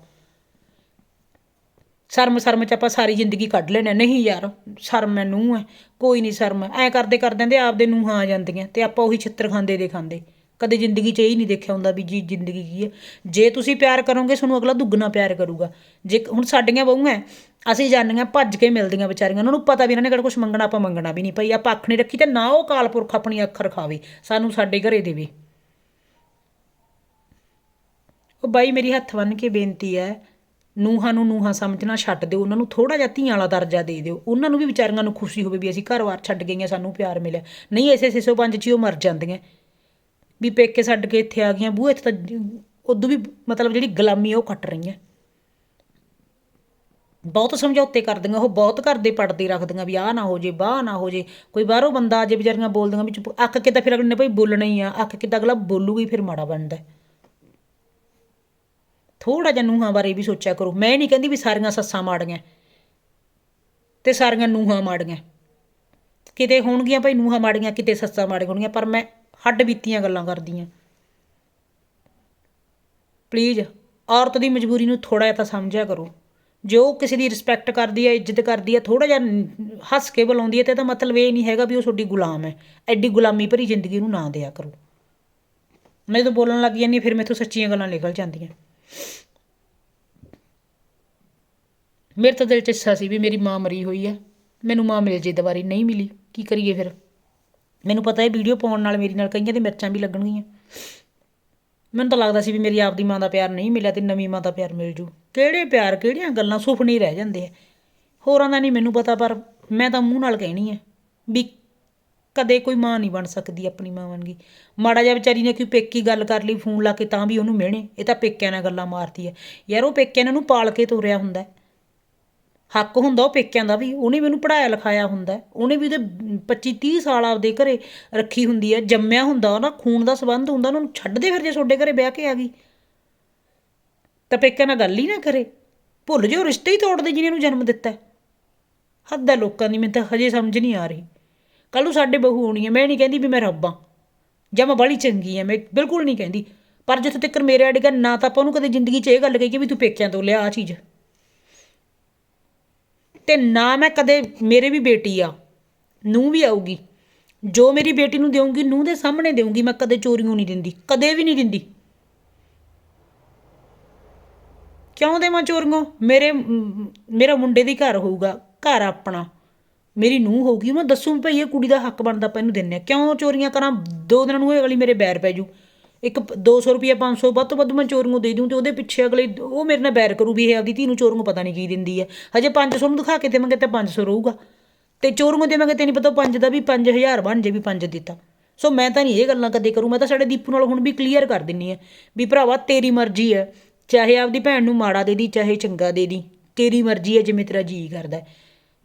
ਸ਼ਰਮ ਸ਼ਰਮ ਚ ਆਪਾਂ ਸਾਰੀ ਜ਼ਿੰਦਗੀ ਕੱਢ ਲੈਣੇ ਨਹੀਂ ਯਾਰ ਸ਼ਰਮ ਮੈਨੂੰ ਹੈ ਕੋਈ ਨਹੀਂ ਸ਼ਰਮ। ਐ ਕਰਦੇ ਕਰਦੇ ਦੇ ਆਪਦੇ ਨੂੰ ਆ ਜਾਂਦੀਆਂ ਤੇ ਆਪਾਂ ਉਹੀ ਛਿੱਤਰ ਖਾਂਦੇ ਦੇ ਖਾਂਦੇ। ਕਦੇ ਜ਼ਿੰਦਗੀ 'ਚ ਇਹ ਨਹੀਂ ਦੇਖਿਆ ਹੁੰਦਾ ਵੀ ਜੀ ਜ਼ਿੰਦਗੀ ਕੀ ਹੈ। ਜੇ ਤੁਸੀਂ ਪਿਆਰ ਕਰੋਗੇ ਤੁਹਾਨੂੰ ਅਗਲਾ ਦੁੱਗਣਾ ਪਿਆਰ ਕਰੂਗਾ। ਜੇ ਹੁਣ ਸਾਡੀਆਂ ਬਹੂਆਂ ਹੈ, ਅਸੀਂ ਜਾਣੀਆਂ ਭੱਜ ਕੇ ਮਿਲਦੀਆਂ ਵਿਚਾਰੀਆਂ। ਉਹਨਾਂ ਨੂੰ ਪਤਾ ਵੀ ਇਹਨਾਂ ਨੇ ਕਿਹੜਾ ਕੁਝ ਮੰਗਣਾ ਆਪਾਂ ਮੰਗਣਾ ਵੀ ਨਹੀਂ। ਪਈ ਆਪਾਂ ਅੱਖ ਨਹੀਂ ਰੱਖੀ ਤੇ ਨਾ ਉਹ ਕਾਲਪੁਰਖ ਆਪਣੀ ਅੱਖ ਰਖਾਵੇ ਸਾਨੂੰ ਸਾਡੇ ਘਰੇ ਦੇਵੇ। ਉਹ ਬਾਈ ਮੇਰੀ ਹੱਥ ਬੰਨ ਕੇ ਬੇਨਤੀ ਹੈ ਨੂਹਾਂ ਨੂੰ ਨੂਹਾਂ ਸਮਝਣਾ ਛੱਡ ਦਿਓ, ਉਹਨਾਂ ਨੂੰ ਥੋੜਾ ਜਿਹਾ ਧੀਆਂ ਵਾਲਾ ਦਰਜਾ ਦੇ ਦਿਓ। ਉਹਨਾਂ ਨੂੰ ਵੀ ਵਿਚਾਰੀਆਂ ਨੂੰ ਖੁਸ਼ੀ ਹੋਵੇ ਵੀ ਅਸੀਂ ਘਰ-ਬਾਰ ਛੱਡ ਗਈਆਂ, ਸਾਨੂੰ ਪਿਆਰ ਮਿਲਿਆ। ਨਹੀਂ, ਐਸੇ 605 ਚ ਹੀ ਉਹ ਮਰ ਜਾਂਦੀਆਂ। ਵੀ ਪੇਕੇ ਛੱਡ ਕੇ ਇੱਥੇ ਆ ਗਈਆਂ, ਬੂਹੇ ਇੱਥੇ ਤਾਂ ਉਦੋਂ ਵੀ ਮਤਲਬ ਜਿਹੜੀ ਗੁਲਾਮੀ ਆ ਉਹ ਕੱਟ ਰਹੀਆਂ। ਬਹੁਤ ਸਮਝੌਤੇ ਕਰਦੀਆਂ, ਉਹ ਬਹੁਤ ਘਰ ਦੇ ਪੜਦੇ ਰੱਖਦੀਆਂ ਵੀ ਆਹ ਨਾ ਹੋ ਜੇ, ਬਾਹ ਨਾ ਹੋ ਜੇ। ਕੋਈ ਬਾਹਰੋਂ ਬੰਦਾ ਆ ਜੇ ਵਿਚਾਰੀਆਂ ਬੋਲਦੀਆਂ ਵੀ ਚੁੱਪ, ਅੱਕ ਕੇ ਤਾਂ ਫਿਰ ਅਗਲੇ ਨੇ ਭਾਈ ਬੋਲਣਾ ਹੀ ਆ, ਅੱਕ ਕੇ ਤਾਂ ਅਗਲਾ ਬੋਲੂਗਾ ਹੀ, ਫਿਰ ਮਾੜਾ ਬਣਦਾ। ਥੋੜਾ ਜਿਹਾ ਨੂੰਹਾਂ ਬਾਰੇ ਵੀ ਸੋਚਿਆ ਕਰੋ। ਮੈਂ ਨਹੀਂ ਕਹਿੰਦੀ ਵੀ ਸਾਰੀਆਂ ਸੱਸਾਂ ਮਾੜੀਆਂ ਤੇ ਸਾਰੀਆਂ ਨੂੰਹਾਂ ਮਾੜੀਆਂ ਕਿਤੇ ਹੋਣਗੀਆਂ ਭਾਈ ਨੂੰਹਾਂ ਮਾੜੀਆਂ ਕਿਤੇ ਸੱਸਾਂ ਮਾੜੀਆਂ ਹੋਣਗੀਆਂ ਪਰ ਮੈਂ ਹੱਡ ਬੀਤੀਆਂ ਗੱਲਾਂ ਕਰਦੀ ਆ। ਪਲੀਜ਼ ਔਰਤ ਦੀ ਮਜਬੂਰੀ ਨੂੰ ਥੋੜਾ ਜਿਹਾ ਤਾਂ ਸਮਝਿਆ ਕਰੋ। ਜੋ ਕਿਸੇ ਦੀ ਰਿਸਪੈਕਟ ਕਰਦੀ ਹੈ ਇੱਜ਼ਤ ਕਰਦੀ ਹੈ ਥੋੜਾ ਜਿਹਾ ਹੱਸ ਕੇ ਬੁਲਾਉਂਦੀ ਹੈ ਤੇ ਇਹਦਾ ਮਤਲਬ ਇਹ ਨਹੀਂ ਹੈਗਾ ਵੀ ਉਹ ਤੁਹਾਡੀ ਗੁਲਾਮ ਹੈ ਐਡੀ ਗੁਲਾਮੀ ਭਰੀ ਜ਼ਿੰਦਗੀ ਨੂੰ ਨਾ ਦਿਆ ਕਰੋ। ਮੈਂ ਜਦੋਂ ਬੋਲਣ ਲੱਗ ਜਾਂਦੀ ਹਾਂ, ਫਿਰ ਮੇਥੋਂ ਸੱਚੀਆਂ ਗੱਲਾਂ ਨਿਕਲ ਜਾਂਦੀਆਂ। ਮੇਰੇ ਤਾਂ ਦਿਲ 'ਚ ਹਿੱਸਾ ਸੀ ਵੀ ਮੇਰੀ ਮਾਂ ਮਰੀ ਹੋਈ ਹੈ ਮੈਨੂੰ ਮਾਂ ਮਿਲ ਜੇ ਦੁਬਾਰੀ, ਨਹੀਂ ਮਿਲੀ। ਕੀ ਕਰੀਏ ਫਿਰ? ਮੈਨੂੰ ਪਤਾ ਇਹ ਵੀਡੀਓ ਪਾਉਣ ਨਾਲ ਮੇਰੀ ਨਾਲ ਕਈਆਂ ਦੇ ਮਿਰਚਾਂ ਵੀ ਲੱਗਣਗੀਆਂ। ਮੈਨੂੰ ਤਾਂ ਲੱਗਦਾ ਸੀ ਵੀ ਮੇਰੀ ਆਪਦੀ ਮਾਂ ਦਾ ਪਿਆਰ ਨਹੀਂ ਮਿਲਿਆ ਤੇ ਨਵੀਂ ਮਾਂ ਦਾ ਪਿਆਰ ਮਿਲ ਜੂ। ਕਿਹੜੇ ਪਿਆਰ, ਕਿਹੜੀਆਂ ਗੱਲਾਂ ਸੁਪਨੇ ਹੀ ਰਹਿ ਜਾਂਦੇ ਆ। ਹੋਰਾਂ ਦਾ ਨਹੀਂ ਮੈਨੂੰ ਪਤਾ, ਪਰ ਮੈਂ ਤਾਂ ਮੂੰਹ ਨਾਲ ਕਹਿਣੀ ਹੈ ਵੀ ਕਦੇ ਕੋਈ ਮਾਂ ਨਹੀਂ ਬਣ ਸਕਦੀ ਆਪਣੀ ਮਾਂ ਵਾਂਗੀ ਮਾੜਾ ਜਿਹਾ ਵਿਚਾਰੀ ਨੇ ਕੋਈ ਪੇਕੀ ਗੱਲ ਕਰ ਲਈ, ਫੋਨ ਲਾ ਕੇ ਤਾਂ ਵੀ ਉਹਨੂੰ ਮਿਹਣੇ। ਇਹ ਤਾਂ ਪੇਕਿਆਂ ਨਾਲ ਗੱਲਾਂ ਮਾਰਦੀ ਹੈ ਯਾਰ ਉਹ ਪੇਕਿਆਂ ਨੇ ਉਹਨੂੰ ਪਾਲ ਕੇ ਤੋਰਿਆ ਹੁੰਦਾ। ਹੱਕ ਹੁੰਦਾ ਉਹ ਪੇਕਿਆਂ ਦਾ ਵੀ, ਉਹਨੇ ਮੈਨੂੰ ਪੜਾਇਆ ਲਿਖਾਇਆ ਹੁੰਦਾ। ਉਹਨੇ ਵੀ ਉਹਦੇ 25 30 ਸਾਲ ਆਪਦੇ ਘਰੇ ਰੱਖੀ ਹੁੰਦੀ ਹੈ ਜੰਮਿਆ ਹੁੰਦਾ ਉਹਦਾ ਖੂਨ ਦਾ ਸਬੰਧ ਹੁੰਦਾ ਉਹਨੂੰ ਛੱਡਦੇ ਫਿਰ ਜੇ ਤੁਹਾਡੇ ਘਰੇ ਵਿਆਹ ਕੇ ਆ ਗਈ। ਤਾਂ ਪੇਕਿਆਂ ਨਾਲ ਗੱਲ ਹੀ ਨਾ ਕਰੇ। ਭੁੱਲ ਜਾਓ, ਰਿਸ਼ਤੇ ਹੀ ਤੋੜਦੇ ਜਿਹਨੇ ਨੂੰ ਜਨਮ ਦਿੱਤਾ। ਹੱਦ ਹੈ ਲੋਕਾਂ ਦੀ, ਮੈਨੂੰ ਤਾਂ ਹਜੇ ਸਮਝ ਨਹੀਂ ਆ ਰਹੀ। ਕੱਲ ਨੂੰ ਸਾਡੇ ਬਹੂ ਹੋਣੀ ਹੈ ਮੈਂ ਨਹੀਂ ਕਹਿੰਦੀ ਵੀ ਮੈਂ ਰੱਬ ਹਾਂ ਜਾਂ ਮੈਂ ਬੜੀ ਚੰਗੀ ਹਾਂ ਮੈਂ ਬਿਲਕੁਲ ਨਹੀਂ ਕਹਿੰਦੀ। ਪਰ ਜਿੱਥੇ ਤੱਕ ਮੇਰੇ ਅੜੇਗਾ ਨਾ ਤਾਂ ਆਪਾਂ ਉਹਨੂੰ ਕਦੇ ਜ਼ਿੰਦਗੀ 'ਚ ਇਹ ਗੱਲ ਕਹੀ ਕਿ ਵੀ ਤੂੰ ਪੇਕਿਆਂ ਤੋਂ ਲਿਆ ਆ ਚੀਜ਼। ਤੇ ਨਾ ਮੈਂ ਕਦੇ ਮੇਰੇ ਵੀ ਬੇਟੀ ਆ ਨੂੰ ਵੀ ਆਊਗੀ। ਜੋ ਮੇਰੀ ਬੇਟੀ ਨੂੰ ਦੇਵਾਂਗੀ ਨੂੰ ਦੇ ਸਾਹਮਣੇ ਦੇਵਾਂਗੀ ਮੈਂ ਕਦੇ ਚੋਰੀਆਂ ਨਹੀਂ ਦਿੰਦੀ, ਕਦੇ ਵੀ ਨਹੀਂ ਦਿੰਦੀ। ਕਿਉਂ ਦੇਵਾਂ ਚੋਰੀਆਂ ਮੇਰੇ, ਮੇਰਾ ਮੁੰਡੇ ਦੀ ਘਰ ਹੋਊਗਾ, ਘਰ ਆਪਣਾ। ਮੇਰੀ ਨੂੰਹ ਹੋਊਗੀ, ਮੈਂ ਦੱਸੂ ਵੀ ਭਈ ਇਹ ਕੁੜੀ ਦਾ ਹੱਕ ਬਣਦਾ, ਆਪਾਂ ਇਹਨੂੰ ਦਿੰਨੇ ਆ ਕਿਉਂ ਚੋਰੀਆਂ ਕਰਾਂ? ਦੋ ਦਿਨਾਂ ਨੂੰ ਇਹ ਅਗਲੀ ਮੇਰੇ ਬੈਰ ਪੈ ਜੂ। ਇੱਕ 200 ਰੁਪਏ 500 ਵੱਧ ਤੋਂ ਵੱਧ ਮੈਂ ਚੋਰ ਨੂੰ ਦੇ ਦੂੰ ਤੇ ਉਹਦੇ ਪਿੱਛੇ ਅਗਲੇ ਉਹ ਮੇਰੇ ਨਾਲ ਬੈਰ ਕਰੂ ਵੀ ਇਹ ਆਪਦੀ ਧੀ ਨੂੰ ਚੋਰ ਨੂੰ ਪਤਾ ਨਹੀਂ ਕੀ ਦਿੰਦੀ ਹੈ। ਹਜੇ 500 ਨੂੰ ਦਿਖਾ ਕੇ ਦੇਵਾਂਗੇ ਤੇ 500 ਰਹੂਗਾ। ਤੇ ਚੋਰ ਨੂੰ ਦੇਵਾਂਗੇ ਤੇ ਨਹੀਂ ਪਤਾ 5 ਦਾ ਵੀ 5000 ਬਣ ਜੇ ਵੀ 5 ਦਿੱਤਾ। ਸੋ ਮੈਂ ਤਾਂ ਨਹੀਂ ਇਹ ਗੱਲਾਂ ਕਦੇ ਕਰੂੰ, ਮੈਂ ਤਾਂ ਸਾਡੇ ਦੀਪੂ ਨਾਲ ਹੁਣ ਵੀ ਕਲੀਅਰ ਕਰ ਦਿੰਨੀ ਆ ਵੀ ਭਰਾਵਾ ਤੇਰੀ ਮਰਜ਼ੀ ਹੈ, ਚਾਹੇ ਆਪਦੀ ਭੈਣ ਨੂੰ ਮਾੜਾ ਦੇ ਦੀ, ਚਾਹੇ ਚੰਗਾ ਦੇ ਦੀ, ਤੇਰੀ ਮਰਜ਼ੀ ਹੈ ਜਿਵੇਂ ਤੇਰਾ ਜੀ ਕਰਦਾ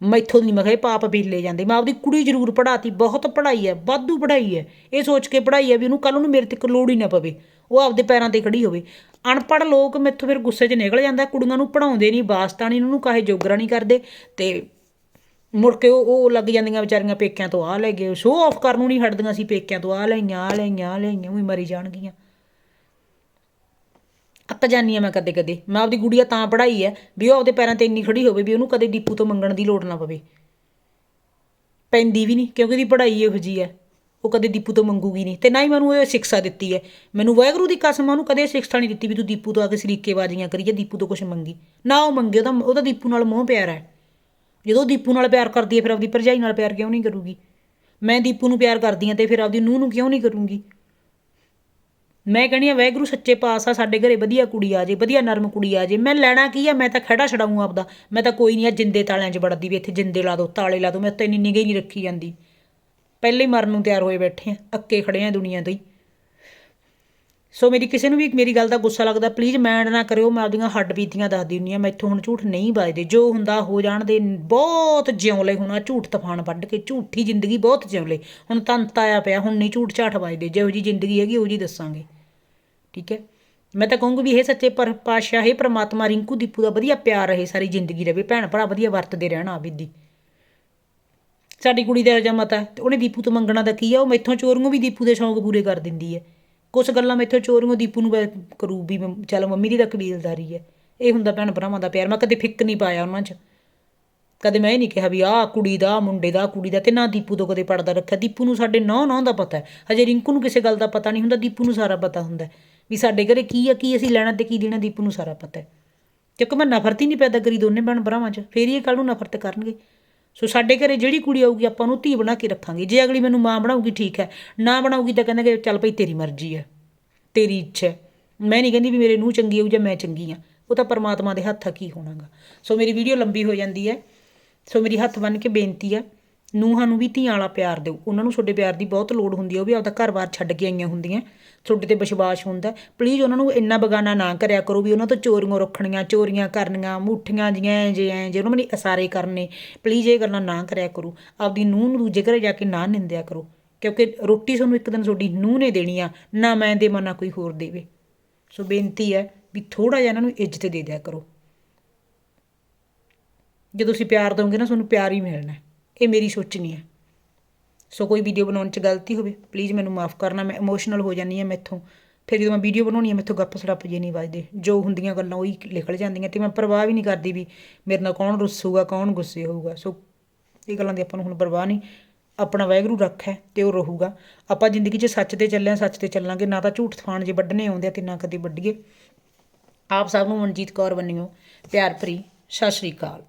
ਮੈਥੋਂ ਨਹੀਂ ਮੈਂ ਕਿਹਾ ਇਹ ਪਾਪ ਪੀਲੇ ਜਾਂਦੇ। ਮੈਂ ਆਪਦੀ ਕੁੜੀ ਜ਼ਰੂਰ ਪੜਾਤੀ ਬਹੁਤ ਪੜਾਈ ਹੈ, ਵਾਧੂ ਪੜਾਈ ਹੈ। ਇਹ ਸੋਚ ਕੇ ਪੜਾਈ ਹੈ ਵੀ ਉਹਨੂੰ ਕੱਲ ਨੂੰ ਮੇਰੇ ਤੇ ਲੋੜ ਹੀ ਨਾ ਪਵੇ। ਉਹ ਆਪਦੇ ਪੈਰਾਂ ਤੇ ਖੜੀ ਹੋਵੇ। ਅਨਪੜ੍ਹ ਲੋਕ ਮੈਥੋਂ ਫਿਰ ਗੁੱਸੇ 'ਚ ਨਿਕਲ ਜਾਂਦਾ, ਕੁੜੀਆਂ ਨੂੰ ਪੜਾਉਂਦੇ ਨਹੀਂ ਵਾਸਤਾ ਨਹੀਂ ਉਹਨੂੰ ਕਾਹੇ ਜੋਗਰਾ ਨਹੀਂ ਕਰਦੇ। ਤੇ ਮੁੜ ਕੇ ਉਹ ਉਹ ਲੱਗ ਜਾਂਦੀਆਂ ਵਿਚਾਰੀਆਂ ਪੇਕਿਆਂ ਤੋਂ ਆ ਲੈ ਗਏ ਸ਼ੋਅ ਆਫ ਕਰਨ ਨੂੰ ਨਹੀਂ ਹਟਦੀਆਂ ਸੀ, ਪੇਕਿਆਂ ਤੋਂ ਆ ਲਈਆਂ ਆ ਲਈਆਂ ਆ ਲਈਆਂ, ਉਹੀ ਮਰੀ ਜਾਣਗੀਆਂ। ਅੱਕ ਜਾਨੀ ਆ ਮੈਂ ਕਦੇ ਕਦੇ। ਮੈਂ ਆਪਦੀ ਗੁੜੀਆ ਤਾਂ ਪੜਾਈ ਹੈ ਵੀ ਉਹ ਆਪਦੇ ਪੈਰਾਂ ਤੇ ਇੰਨੀ ਖੜੀ ਹੋਵੇ ਵੀ ਉਹਨੂੰ ਕਦੇ ਡੀਪੂ ਤੋਂ ਮੰਗਣ ਦੀ ਲੋੜ ਨਾ ਪਵੇ। ਪੈਂਦੀ ਵੀ ਨਹੀਂ ਕਿਉਂਕਿ ਉਹਦੀ ਪੜ੍ਹਾਈ ਇਹੋ ਜੀ ਹੈ ਉਹ ਕਦੇ ਦੀਪੂ ਤੋਂ ਮੰਗੂਗੀ ਨਹੀਂ ਤੇ ਨਾ ਹੀ ਮੈਨੂੰ ਇਹ ਸਿੱਖਿਆ ਦਿੱਤੀ ਹੈ ਮੈਨੂੰ ਵਾਹਿਗੁਰੂ ਦੀ ਕਸਮ ਆ, ਉਹਨੂੰ ਕਦੇ ਸਿੱਖਿਆ ਨਹੀਂ ਦਿੱਤੀ ਵੀ ਤੂੰ ਦੀਪੂ ਤੋਂ ਆ ਕੇ ਸਰੀਕੇਬਾਜ਼ੀਆਂ ਕਰੀਏ ਦੀਪੂ ਤੋਂ ਕੁਝ ਮੰਗੀ। ਨਾ ਉਹ ਮੰਗੇ ਉਹਦਾ ਉਹਦਾ ਦੀਪੂ ਨਾਲ ਮੋਹ ਪਿਆਰ ਹੈ ਜਦੋਂ ਉਹ ਦੀਪੂ ਨਾਲ ਪਿਆਰ ਕਰਦੀ ਹੈ ਫਿਰ ਆਪਦੀ ਭਰਜਾਈ ਨਾਲ ਪਿਆਰ ਕਿਉਂ ਨਹੀਂ ਕਰੂਗੀ? ਮੈਂ ਦੀਪੂ ਨੂੰ ਪਿਆਰ ਕਰਦੀ ਹਾਂ ਤੇ ਫਿਰ ਆਪਦੀ ਨੂੰਹ ਨੂੰ ਕਿਉਂ ਨਹੀਂ ਕਰੂੰਗੀ? ਮੈਂ ਕਹਿੰਦੀ ਆ ਵੈਗਰੂ ਸੱਚੇ ਪਾਸ ਆ ਸਾਡੇ ਘਰੇ ਵਧੀਆ ਕੁੜੀ ਆ ਜੇ, ਵਧੀਆ ਨਰਮ ਕੁੜੀ ਆ ਜੇ। ਮੈਂ ਲੈਣਾ ਕੀ ਆ? ਮੈਂ ਤਾਂ ਖੜਾ ਛਡਾਊਂ ਆਪਦਾ। ਮੈਂ ਤਾਂ ਕੋਈ ਨਹੀਂ ਆ ਜਿੰਦੇ ਤਾਲਿਆਂ 'ਚ ਵੜਦੀ ਵੀ ਇੱਥੇ ਜਿੰਦੇ ਲਾ ਦੋ, ਤਾਲੇ ਲਾ ਦੋ। ਮੈਂ ਤਾਂ ਇੰਨੀ ਨਿਗਾਹ ਹੀ ਨਹੀਂ ਰੱਖੀ ਜਾਂਦੀ। ਪਹਿਲੇ ਹੀ ਮਰਨ ਨੂੰ ਤਿਆਰ ਹੋਏ ਬੈਠੇ ਆ, ਅੱਕੇ ਖੜੇ ਆ ਦੁਨੀਆ ਤੋਂ ਹੀ। ਸੋ ਮੇਰੀ ਕਿਸੇ ਨੂੰ ਵੀ, ਮੇਰੀ ਗੱਲ ਦਾ ਗੁੱਸਾ ਲੱਗਦਾ ਪਲੀਜ਼ ਮੈਂਡ ਨਾ ਕਰਿਓ, ਮੈਂ ਆਪਦੀਆਂ ਹੱਡ ਬੀਤੀਆਂ ਦੱਸਦੀ ਹੁੰਦੀ ਆ ਮੈਥੋਂ ਹੁਣ ਝੂਠ ਨਹੀਂ ਵੱਜਦੇ। ਜੋ ਹੁੰਦਾ ਹੋ ਜਾਣ ਦੇ, ਬਹੁਤ ਜਿਉਂਲੇ ਹੋਣਾ ਝੂਠ ਤਫਾਨ ਵੱਢ ਕੇ, ਝੂਠੀ ਜ਼ਿੰਦਗੀ ਬਹੁਤ ਜਿਉਂਲੇ। ਹੁਣ ਤੰਤ ਆਇਆ ਪਿਆ, ਹੁਣ ਨਹੀਂ ਝੂਠ ਝਾਠ ਵੱਜਦੇ। ਜਿਹੋ ਜੀ ਜ਼ਿੰਦਗੀ ਹੈਗੀ, ਉਹ ਜੀ ਦੱਸਾਂਗੇ। ਠੀਕ ਹੈ। ਮੈਂ ਤਾਂ ਕਹੂੰਗੀ ਵੀ ਇਹ ਸੱਚੇ ਪਰ ਪਾਤਸ਼ਾਹ, ਇਹ ਪ੍ਰਮਾਤਮਾ ਰਿੰਕੂ ਦੀਪੂ ਦਾ ਵਧੀਆ ਪਿਆਰ ਰਹੇ, ਸਾਰੀ ਜ਼ਿੰਦਗੀ ਰਵੇ ਭੈਣ ਭਰਾ ਵਧੀਆ ਵਰਤਦੇ ਰਹਿਣ ਦੀ ਸਾਡੀ ਕੁੜੀ ਦਾ ਜਮਤ ਹੈ ਤੇ ਉਹਨੇ ਦੀਪੂ ਤੋਂ ਮੰਗਣਾ ਤਾਂ ਕੀ ਆ? ਉਹ ਮੈਥੋਂ ਚੋਰੀਆਂ ਵੀ ਦੀਪੂ ਦੇ ਸ਼ੌਂਕ ਪੂਰੇ ਕਰ ਦਿੰਦੀ ਹੈ। ਕੁਝ ਗੱਲਾਂ ਮੈਥੋਂ ਚੋਰੀਆਂ ਦੀਪੂ ਨੂੰ ਕਰੂ ਵੀ ਮੰਮ- ਚੱਲ ਮੰਮੀ ਦੀ ਤਾਂ ਕਬੀਲਦਾਰੀ ਹੈ। ਇਹ ਹੁੰਦਾ ਭੈਣ ਭਰਾਵਾਂ ਦਾ ਪਿਆਰ। ਮੈਂ ਕਦੇ ਫਿੱਕ ਨਹੀਂ ਪਾਇਆ ਉਹਨਾਂ 'ਚ। ਕਦੇ ਮੈਂ ਇਹ ਨਹੀਂ ਕਿਹਾ ਵੀ ਆਹ ਕੁੜੀ ਦਾ, ਮੁੰਡੇ ਦਾ ਕੁੜੀ ਦਾ ਤੇ ਨਾ ਦੀਪੂ ਤੋਂ ਕਦੇ ਪੜਦਾ ਰੱਖਿਆ। ਦੀਪੂ ਨੂੰ ਸਾਡੇ ਨੌ ਨੌ ਦਾ ਪਤਾ ਹੈ। ਹਜੇ ਰਿੰਕੂ ਨੂੰ ਕਿਸੇ ਗੱਲ ਦਾ ਪਤਾ ਨਹੀਂ ਹੁੰਦਾ, ਦੀਪੂ ਨੂੰ ਸਾਰਾ ਪਤਾ ਹੁੰਦਾ ਵੀ ਸਾਡੇ ਘਰੇ ਕੀ ਆ, ਕੀ ਅਸੀਂ ਲੈਣਾ ਤੇ ਕੀ ਦੇਣਾ, ਦੀਪੂ ਨੂੰ ਸਾਰਾ ਪਤਾ ਹੈ। ਕਿਉਂਕਿ ਮੈਂ ਨਫ਼ਰਤ ਹੀ ਨਹੀਂ ਪੈਦਾ ਕਰੀ ਦੋਨੇ ਭੈਣ ਭਰਾਵਾਂ 'ਚ। ਫੇਰ ਹੀ ਇਹ ਕੱਲ ਨੂੰ ਨਫ਼ਰਤ ਕਰਨਗੇ। ਸੋ ਸਾਡੇ ਘਰੇ ਜਿਹੜੀ ਕੁੜੀ ਆਊਗੀ, ਆਪਾਂ ਉਹਨੂੰ ਧੀ ਬਣਾ ਕੇ ਰੱਖਾਂਗੇ। ਜੇ ਅਗਲੀ ਮੈਨੂੰ ਮਾਂ ਬਣਾਊਗੀ, ਠੀਕ ਹੈ। ਨਾ ਬਣਾਊਗੀ ਤਾਂ ਕਹਿੰਦਾ ਕਿ ਚੱਲ ਭਈ ਤੇਰੀ ਮਰਜ਼ੀ ਹੈ, ਤੇਰੀ ਇੱਛਾ ਮੈਂ ਨਹੀਂ ਕਹਿੰਦੀ ਵੀ ਮੇਰੇ ਨੂੰ ਚੰਗੀ ਆਊ ਜਾਂ ਮੈਂ ਚੰਗੀ ਆ ਉਹ ਤਾਂ ਪਰਮਾਤਮਾ ਦੇ ਹੱਥ ਆ ਕੀ ਹੋਣਾਗਾ। ਸੋ ਮੇਰੀ ਵੀਡੀਓ ਲੰਬੀ ਹੋ ਜਾਂਦੀ ਹੈ। ਸੋ ਮੇਰੀ ਹੱਥ ਬੰਨ ਕੇ ਬੇਨਤੀ ਆ ਨੂੰਹਾਂ ਨੂੰ ਵੀ ਧੀਆਂ ਵਾਲਾ ਪਿਆਰ ਦਿਓ। ਉਹਨਾਂ ਨੂੰ ਤੁਹਾਡੇ ਪਿਆਰ ਦੀ ਬਹੁਤ ਲੋੜ ਹੁੰਦੀ ਹੈ ਉਹ ਵੀ ਆਪਦਾ ਘਰ-ਬਾਰ ਛੱਡ ਕੇ ਆਈਆਂ ਹੁੰਦੀਆਂ। ਤੁਹਾਡੇ ਤੇ ਵਿਸ਼ਵਾਸ ਹੁੰਦਾ। ਪਲੀਜ਼ ਉਹਨਾਂ ਨੂੰ ਇੰਨਾ ਬਗਾਨਾ ਨਾ ਕਰਿਆ ਕਰੋ ਵੀ ਉਹਨਾਂ ਤੋਂ ਚੋਰੀਆਂ ਰੱਖਣੀਆਂ ਚੋਰੀਆਂ ਕਰਨੀਆਂ, ਮੁੱਠੀਆਂ ਜੀਆਂ ਐਂ ਜੇ ਐਂ ਜੇ ਉਹਨਾਂ ਨੂੰ ਅਸਾਰੇ ਕਰਨੇ। ਪਲੀਜ਼ ਇਹ ਗੱਲਾਂ ਨਾ ਕਰਿਆ ਕਰੋ। ਆਪਦੀ ਨੂੰਹ ਨੂੰ ਦੂਜੇ ਘਰੇ ਜਾ ਕੇ ਨਾ ਨਿੰਦਿਆ ਕਰੋ। ਕਿਉਂਕਿ ਰੋਟੀ ਤੁਹਾਨੂੰ ਇੱਕ ਦਿਨ ਤੁਹਾਡੀ ਨੂੰਹ ਨੇ ਦੇਣੀ ਆ, ਨਾ ਮੈਂ ਦੇਵਾਂ ਨਾ ਕੋਈ ਹੋਰ ਦੇਵੇ। ਸੋ ਬੇਨਤੀ ਹੈ ਵੀ ਥੋੜਾ ਜਿਹਾ ਇਹਨਾਂ ਨੂੰ ਇੱਜ਼ਤ ਦੇ ਦਿਆ ਕਰੋ। ਜੇ ਤੁਸੀਂ ਪਿਆਰ ਦੋਗੇ ਨਾ, ਤੁਹਾਨੂੰ ਪਿਆਰ ਹੀ ਮਿਲਣਾ। ਇਹ ਮੇਰੀ ਸੋਚਣੀ ਹੈ। ਸੋ ਕੋਈ ਵੀਡੀਓ ਬਣਾਉਣ 'ਚ ਗਲਤੀ ਹੋਵੇ ਪਲੀਜ਼ ਮੈਨੂੰ ਮਾਫ ਕਰਨਾ, ਮੈਂ ਇਮੋਸ਼ਨਲ ਹੋ ਜਾਂਦੀ ਹਾਂ ਮੈਥੋਂ। ਫਿਰ ਜਦੋਂ ਮੈਂ ਵੀਡੀਓ ਬਣਾਉਣੀ ਹੈ, ਮੈਥੋਂ ਗੱਪ ਸੜੱਪ ਜੇ ਨਹੀਂ ਵੱਜਦੇ। ਜੋ ਹੁੰਦੀਆਂ ਗੱਲਾਂ ਉਹੀ ਨਿਕਲ ਜਾਂਦੀਆਂ ਤੇ ਮੈਂ ਪਰਵਾਹ ਵੀ ਨਹੀਂ ਕਰਦੀ ਵੀ ਮੇਰੇ ਨਾਲ ਕੌਣ ਰੁੱਸੂਗਾ, ਕੌਣ ਗੁੱਸੇ ਹੋਊਗਾ। ਸੋ ਇਹ ਗੱਲਾਂ ਦੀ ਆਪਾਂ ਨੂੰ ਹੁਣ ਪਰਵਾਹ ਨਹੀਂ। ਆਪਣਾ ਵਾਹਿਗੁਰੂ ਰੱਖ ਹੈ ਤੇ ਉਹ ਰਹੂਗਾ। ਆਪਾਂ ਜ਼ਿੰਦਗੀ 'ਚ ਸੱਚ ਤੇ ਚੱਲਿਆ, ਸੱਚ ਤੇ ਚੱਲਾਂਗੇ। ਨਾ ਤਾਂ ਝੂਠ ਥਾਣ ਜੇ ਵੱਢਣੇ ਆਉਂਦੇ ਆ ਤੇ ਨਾ ਕਦੇ ਵੱਢੀਏ। ਆਪ ਸਭ ਨੂੰ ਮਨਜੀਤ ਕੌਰ ਬੰਨਿਓ। ਪਿਆਰ ਭਰੀ, ਸਤਿ ਸ਼੍ਰੀ ਅਕਾਲ।